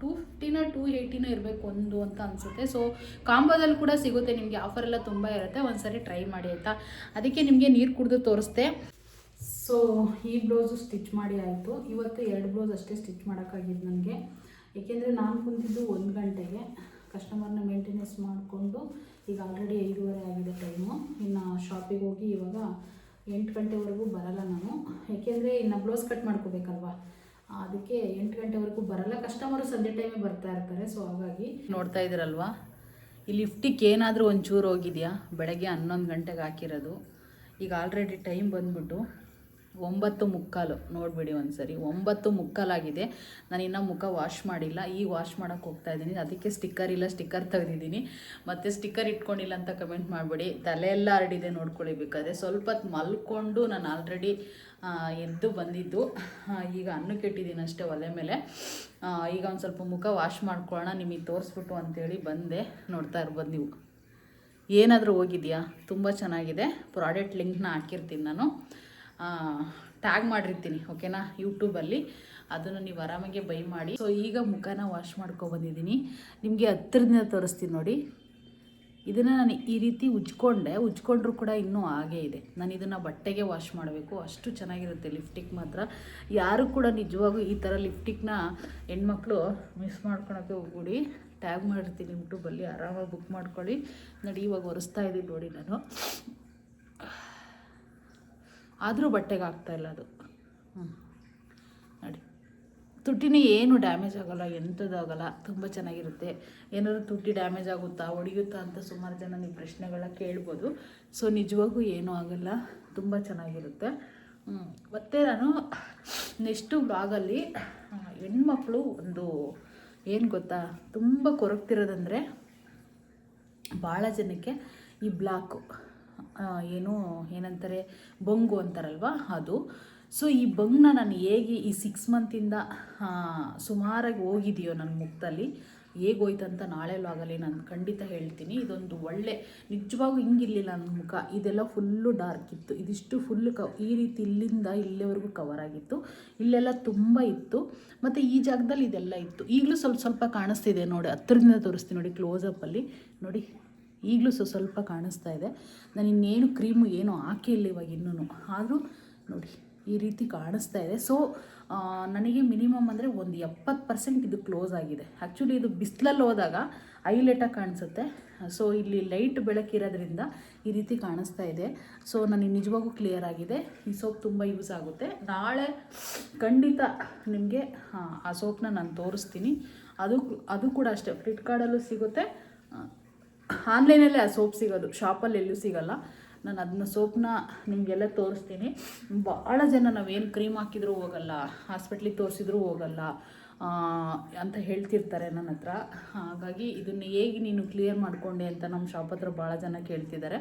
ಟೂ ಫಿಫ್ಟಿನ ಟೂ ಏಯ್ಟಿನ ಇರಬೇಕು ಒಂದು ಅಂತ ಅನಿಸುತ್ತೆ. ಸೊ ಕಾಂಬೋದಲ್ಲಿ ಕೂಡ ಸಿಗುತ್ತೆ ನಿಮಗೆ ಆಫರ್ ಎಲ್ಲ ತುಂಬ ಇರುತ್ತೆ. ಒಂದ್ಸರಿ ಟ್ರೈ ಮಾಡಿ ಆಯಿತಾ? ಅದಕ್ಕೆ ನಿಮಗೆ ನೀರು ಕುಡಿದು ತೋರಿಸ್ದೆ ಸೊ ಈ ಬ್ಲೌಸು ಸ್ಟಿಚ್ ಮಾಡಿ ಆಯಿತು. ಇವತ್ತು ಎರಡು ಬ್ಲೌಸ್ ಅಷ್ಟೇ ಸ್ಟಿಚ್ ಮಾಡೋಕ್ಕಾಗಿದ್ದು ನನಗೆ. ಏಕೆಂದರೆ ನಾನು ಕುಂತಿದ್ದು ಒಂದು ಗಂಟೆಗೆ. ಕಸ್ಟಮರ್ನ ಮೇಂಟೆನೆನ್ಸ್ ಮಾಡಿಕೊಂಡು ಈಗ ಆಲ್ರೆಡಿ ಐದೂವರೆ ಆಗಿದೆ ಟೈಮು ಇನ್ನು ಶಾಪಿಗೆ ಹೋಗಿ ಇವಾಗ ಎಂಟು ಗಂಟೆವರೆಗೂ ಬರಲ್ಲ ನಾನು. ಯಾಕೆಂದರೆ ಇನ್ನು ಬ್ಲೌಸ್ ಕಟ್ ಮಾಡ್ಕೋಬೇಕಲ್ವಾ? ಅದಕ್ಕೆ ಎಂಟು ಗಂಟೆವರೆಗೂ ಬರಲ್ಲ. ಕಸ್ಟಮರು ಸಂಜೆ ಟೈಮೇ ಬರ್ತಾ ಇರ್ತಾರೆ ಸೊ ಹಾಗಾಗಿ ನೋಡ್ತಾ ಇದ್ದೀರಲ್ವಾ? ಈ ಲಿಫ್ಟಿಗೆ ಏನಾದರೂ ಒಂಚೂರು ಹೋಗಿದೆಯಾ? ಬೆಳಗ್ಗೆ ಹನ್ನೊಂದು ಗಂಟೆಗೆ ಹಾಕಿರೋದು. ಈಗ ಆಲ್ರೆಡಿ ಟೈಮ್ ಬಂದ್ಬಿಟ್ಟು ಒಂಬತ್ತು ಮುಕ್ಕಾಲು, ನೋಡಿಬಿಡಿ ಒಂದ್ಸರಿ, ಒಂಬತ್ತು ಮುಕ್ಕಾಲಾಗಿದೆ. ನಾನು ಇನ್ನೂ ಮುಖ ವಾಶ್ ಮಾಡಿಲ್ಲ, ಈಗ ವಾಶ್ ಮಾಡೋಕ್ಕೆ ಹೋಗ್ತಾ ಇದ್ದೀನಿ. ಅದಕ್ಕೆ ಸ್ಟಿಕ್ಕರ್ ಇಲ್ಲ ಸ್ಟಿಕ್ಕರ್ ತೆಗೆದಿದ್ದೀನಿ. ಮತ್ತು ಸ್ಟಿಕ್ಕರ್ ಇಟ್ಕೊಂಡಿಲ್ಲ ಅಂತ ಕಮೆಂಟ್ ಮಾಡಿಬಿಡಿ. ತಲೆ ಎಲ್ಲ ಹರಡಿದೆ ನೋಡ್ಕೊಳ್ಳಿ ಬೇಕಾದ್ರೆ. ಸ್ವಲ್ಪ ಹೊತ್ತು ಮಲ್ಕೊಂಡು ನಾನು ಆಲ್ರೆಡಿ ಎದ್ದು ಬಂದಿದ್ದು. ಈಗ ಅನ್ನಕ್ಕೆ ಇಟ್ಟಿದ್ದೀನಿ ಅಷ್ಟೇ ಒಲೆ ಮೇಲೆ. ಈಗ ಒಂದು ಸ್ವಲ್ಪ ಮುಖ ವಾಶ್ ಮಾಡ್ಕೊಳ್ಳೋಣ. ನಿಮಗೆ ತೋರಿಸ್ಬಿಟ್ಟು ಅಂತೇಳಿ ಬಂದೆ. ನೋಡ್ತಾ ಇರ್ಬೋದು ನೀವು. ಏನಾದರೂ ಹೋಗಿದೆಯಾ? ತುಂಬ ಚೆನ್ನಾಗಿದೆ. ಪ್ರಾಡಕ್ಟ್ ಲಿಂಕ್ನ ಹಾಕಿರ್ತೀನಿ ನಾನು. ಟ್ಯಾಗ್ ಮಾಡಿರ್ತೀನಿ ಓಕೆನಾ ಯೂಟ್ಯೂಬಲ್ಲಿ ಅದನ್ನು ನೀವು ಆರಾಮಾಗಿ ಬೈ ಮಾಡಿ. ಸೊ ಈಗ ಮುಖನ ವಾಶ್ ಬಂದಿದ್ದೀನಿ. ನಿಮಗೆ ಹತ್ತಿರದಿಂದ ತೋರಿಸ್ತೀನಿ ನೋಡಿ. ಇದನ್ನು ನಾನು ಈ ರೀತಿ ಉಜ್ಕೊಂಡೆ. ಉಜ್ಕೊಂಡ್ರೂ ಕೂಡ ಇನ್ನೂ ಹಾಗೇ ಇದೆ. ನಾನು ಇದನ್ನು ಬಟ್ಟೆಗೆ ವಾಶ್ ಮಾಡಬೇಕು. ಅಷ್ಟು ಚೆನ್ನಾಗಿರುತ್ತೆ ಲಿಫ್ಟಿಕ್ ಮಾತ್ರ. ಯಾರು ಕೂಡ ನಿಜವಾಗೂ ಈ ಥರ ಲಿಫ್ಟಿಕ್ನ ಹೆಣ್ಮಕ್ಳು ಮಿಸ್ ಮಾಡ್ಕೊಳಕ್ಕೆ ಹೋಗ್ಬಿಡಿ. ಟ್ಯಾಗ್ ಮಾಡಿರ್ತೀನಿ ಯೂಟ್ಯೂಬಲ್ಲಿ ಆರಾಮಾಗಿ ಬುಕ್ ಮಾಡ್ಕೊಳ್ಳಿ. ನೋಡಿ, ಇವಾಗ ಒರೆಸ್ತಾ ಇದ್ದೀನಿ ನೋಡಿ ನಾನು. ಆದರೂ ಬಟ್ಟೆಗೆ ಆಗ್ತಾಯಿಲ್ಲ ಅದು. ನೋಡಿ. ತುಟ್ಟಿನೇ ಏನು ಡ್ಯಾಮೇಜ್ ಆಗೋಲ್ಲ ಎಂಥದ್ದು ಆಗೋಲ್ಲ ತುಂಬ ಚೆನ್ನಾಗಿರುತ್ತೆ. ಏನಾದ್ರು ತುಟ್ಟಿ ಡ್ಯಾಮೇಜ್ ಆಗುತ್ತಾ, ಒಡೆಯುತ್ತಾ ಅಂತ ಸುಮಾರು ಜನ ನೀವು ಪ್ರಶ್ನೆಗಳನ್ನ ಕೇಳ್ಬೋದು. ಸೊ, ನಿಜವಾಗೂ ಏನೂ ಆಗೋಲ್ಲ, ತುಂಬ ಚೆನ್ನಾಗಿರುತ್ತೆ. ಮತ್ತು ನಾನು ನೆಕ್ಸ್ಟು ಬ್ಲಾಗಲ್ಲಿ ಹೆಣ್ಮಕ್ಳು ಒಂದು ಏನು ಗೊತ್ತಾ, ತುಂಬ ಕೊರಗ್ತಿರೋದಂದರೆ ಭಾಳ ಜನಕ್ಕೆ ಈ ಬ್ಲಾಕು. ಏನು ಏನಂತಾರೆ, ಬೊಂಗು ಅಂತಾರಲ್ವ ಅದು. ಸೊ ಈ ಬಂಗ್ನ ನಾನು ಹೇಗೆ ಈ ಸಿಕ್ಸ್ ಮಂತಿಂದ ಸುಮಾರಾಗಿ ಹೋಗಿದೆಯೋ ನನ್ನ ಮುಖದಲ್ಲಿ, ಹೇಗೆ ಹೋಯ್ತಂತ ನಾಳೆ ಲಾಗಲ್ಲಿ ನಾನು ಖಂಡಿತ ಹೇಳ್ತೀನಿ. ಇದೊಂದು ಒಳ್ಳೆ ನಿಜವಾಗೂ ಹಿಂಗಿರಲಿಲ್ಲ ನನ್ನ ಮುಖ. ಇದೆಲ್ಲ ಫುಲ್ಲು ಡಾರ್ಕ್ ಇತ್ತು. ಇದಿಷ್ಟು ಫುಲ್ಲು ಕ, ಈ ರೀತಿ ಇಲ್ಲಿಂದ ಇಲ್ಲಿವರೆಗೂ ಕವರ್ ಆಗಿತ್ತು. ಇಲ್ಲೆಲ್ಲ ತುಂಬ ಇತ್ತು. ಮತ್ತು ಈ ಜಾಗದಲ್ಲಿ ಇದೆಲ್ಲ ಇತ್ತು. ಈಗಲೂ ಸ್ವಲ್ಪ ಸ್ವಲ್ಪ ಕಾಣಿಸ್ತಿದೆ ನೋಡಿ. ಹತ್ತಿರದಿಂದ ತೋರಿಸ್ತೀನಿ ನೋಡಿ ಕ್ಲೋಸಪ್ಪಲ್ಲಿ ನೋಡಿ. ಈಗಲೂ ಸ್ವಲ್ಪ ಸ್ವಲ್ಪ ಕಾಣಿಸ್ತಾ ಇದೆ. ನಾನು ಇನ್ನೇನು ಕ್ರೀಮು ಏನು ಹಾಕಿಲ್ಲ ಇವಾಗ ಇನ್ನೂ ಆದರೂ ನೋಡಿ, ಈ ರೀತಿ ಕಾಣಿಸ್ತಾ ಇದೆ. ಸೊ ನನಗೆ ಮಿನಿಮಮ್ ಅಂದರೆ ಒಂದು ಎಪ್ಪತ್ತು ಪರ್ಸೆಂಟ್ ಇದು ಕ್ಲೋಸ್ ಆಗಿದೆ. ಆ್ಯಕ್ಚುಲಿ ಇದು ಬಿಸಿಲಲ್ಲಿ ಹೋದಾಗ ಐಲೈಟಾಗಿ ಕಾಣಿಸುತ್ತೆ. ಸೊ ಇಲ್ಲಿ ಲೈಟ್ ಬೆಳಕಿರೋದ್ರಿಂದ ಈ ರೀತಿ ಕಾಣಿಸ್ತಾ ಇದೆ. ಸೊ ನನಗೆ ನಿಜವಾಗೂ ಕ್ಲಿಯರ್ ಆಗಿದೆ. ಈ ಸೋಪ್ ತುಂಬ ಯೂಸ್ ಆಗುತ್ತೆ. ನಾಳೆ ಖಂಡಿತ ನಿಮಗೆ, ಆ ಸೋಪ್ನ ನಾನು ತೋರಿಸ್ತೀನಿ. ಅದು ಅದು ಕೂಡ ಅಷ್ಟೇ. ಫ್ಲಿಪ್ಕಾರ್ಟಲ್ಲೂ ಸಿಗುತ್ತೆ. ಆನ್ಲೈನಲ್ಲೇ ಆ ಸೋಪ್ ಸಿಗೋದು, ಶಾಪಲ್ಲಿ ಎಲ್ಲೂ ಸಿಗೋಲ್ಲ. ನಾನು ಅದನ್ನ ಸೋಪ್ನ ನಿಮಗೆಲ್ಲ ತೋರಿಸ್ತೀನಿ. ಭಾಳ ಜನ ನಾವೇನು ಕ್ರೀಮ್ ಹಾಕಿದ್ರೂ ಹೋಗಲ್ಲ, ಹಾಸ್ಪಿಟ್ಲಿಗೆ ತೋರಿಸಿದ್ರೂ ಹೋಗಲ್ಲ. ಅಂತ ಹೇಳ್ತಿರ್ತಾರೆ ನನ್ನ ಹತ್ರ. ಹಾಗಾಗಿ ಇದನ್ನು ಹೇಗೆ ನೀನು ಕ್ಲಿಯರ್ ಮಾಡಿಕೊಂಡೆ ಅಂತ ನಮ್ಮ ಶಾಪ್ ಹತ್ರ ಭಾಳ ಜನ ಕೇಳ್ತಿದ್ದಾರೆ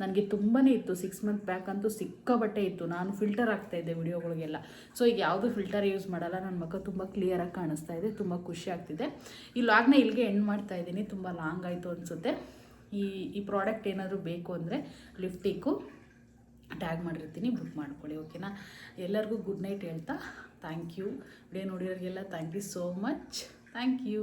ನನಗೆ ತುಂಬಾ ಇತ್ತು ಸಿಕ್ಸ್ ಮಂತ್ ಬ್ಯಾಕ್ ಅಂತೂ ಸಿಕ್ಕಾಬಟ್ಟೆ ಇತ್ತು. ನಾನು ಫಿಲ್ಟರ್ ಆಗ್ತಾಯಿದ್ದೆ ವಿಡಿಯೋಗಳಿಗೆಲ್ಲ. ಸೊ ಈಗ ಯಾವುದು ಫಿಲ್ಟರ್ ಯೂಸ್ ಮಾಡಲ್ಲ ನನ್ನ ಮಕ್ಕ ತುಂಬ ಕ್ಲಿಯರಾಗಿ ಕಾಣಿಸ್ತಾ ಇದೆ, ತುಂಬ ಖುಷಿ ಆಗ್ತಿದೆ. ಈ ಲಾಗ್ನ ಇಲ್ಲಿಗೆ ಎಂಡ್ ಮಾಡ್ತಾ ಇದ್ದೀನಿ, ತುಂಬ ಲಾಂಗ್ ಆಯಿತು ಅನಿಸುತ್ತೆ. ಈ ಈ ಪ್ರಾಡಕ್ಟ್ ಏನಾದರೂ ಬೇಕು ಅಂದರೆ ಲಿಫ್ಟಿಕ್ಕು ಟ್ಯಾಗ್ ಮಾಡಿರ್ತೀನಿ ಬುಕ್ ಮಾಡ್ಕೊಳ್ಳಿ ಓಕೆನಾ ಎಲ್ಲರಿಗೂ ಗುಡ್ ನೈಟ್ ಹೇಳ್ತಾ thank you. Video ನೋಡಿರೋರಿಗೆಲ್ಲ thank you so much. Thank you.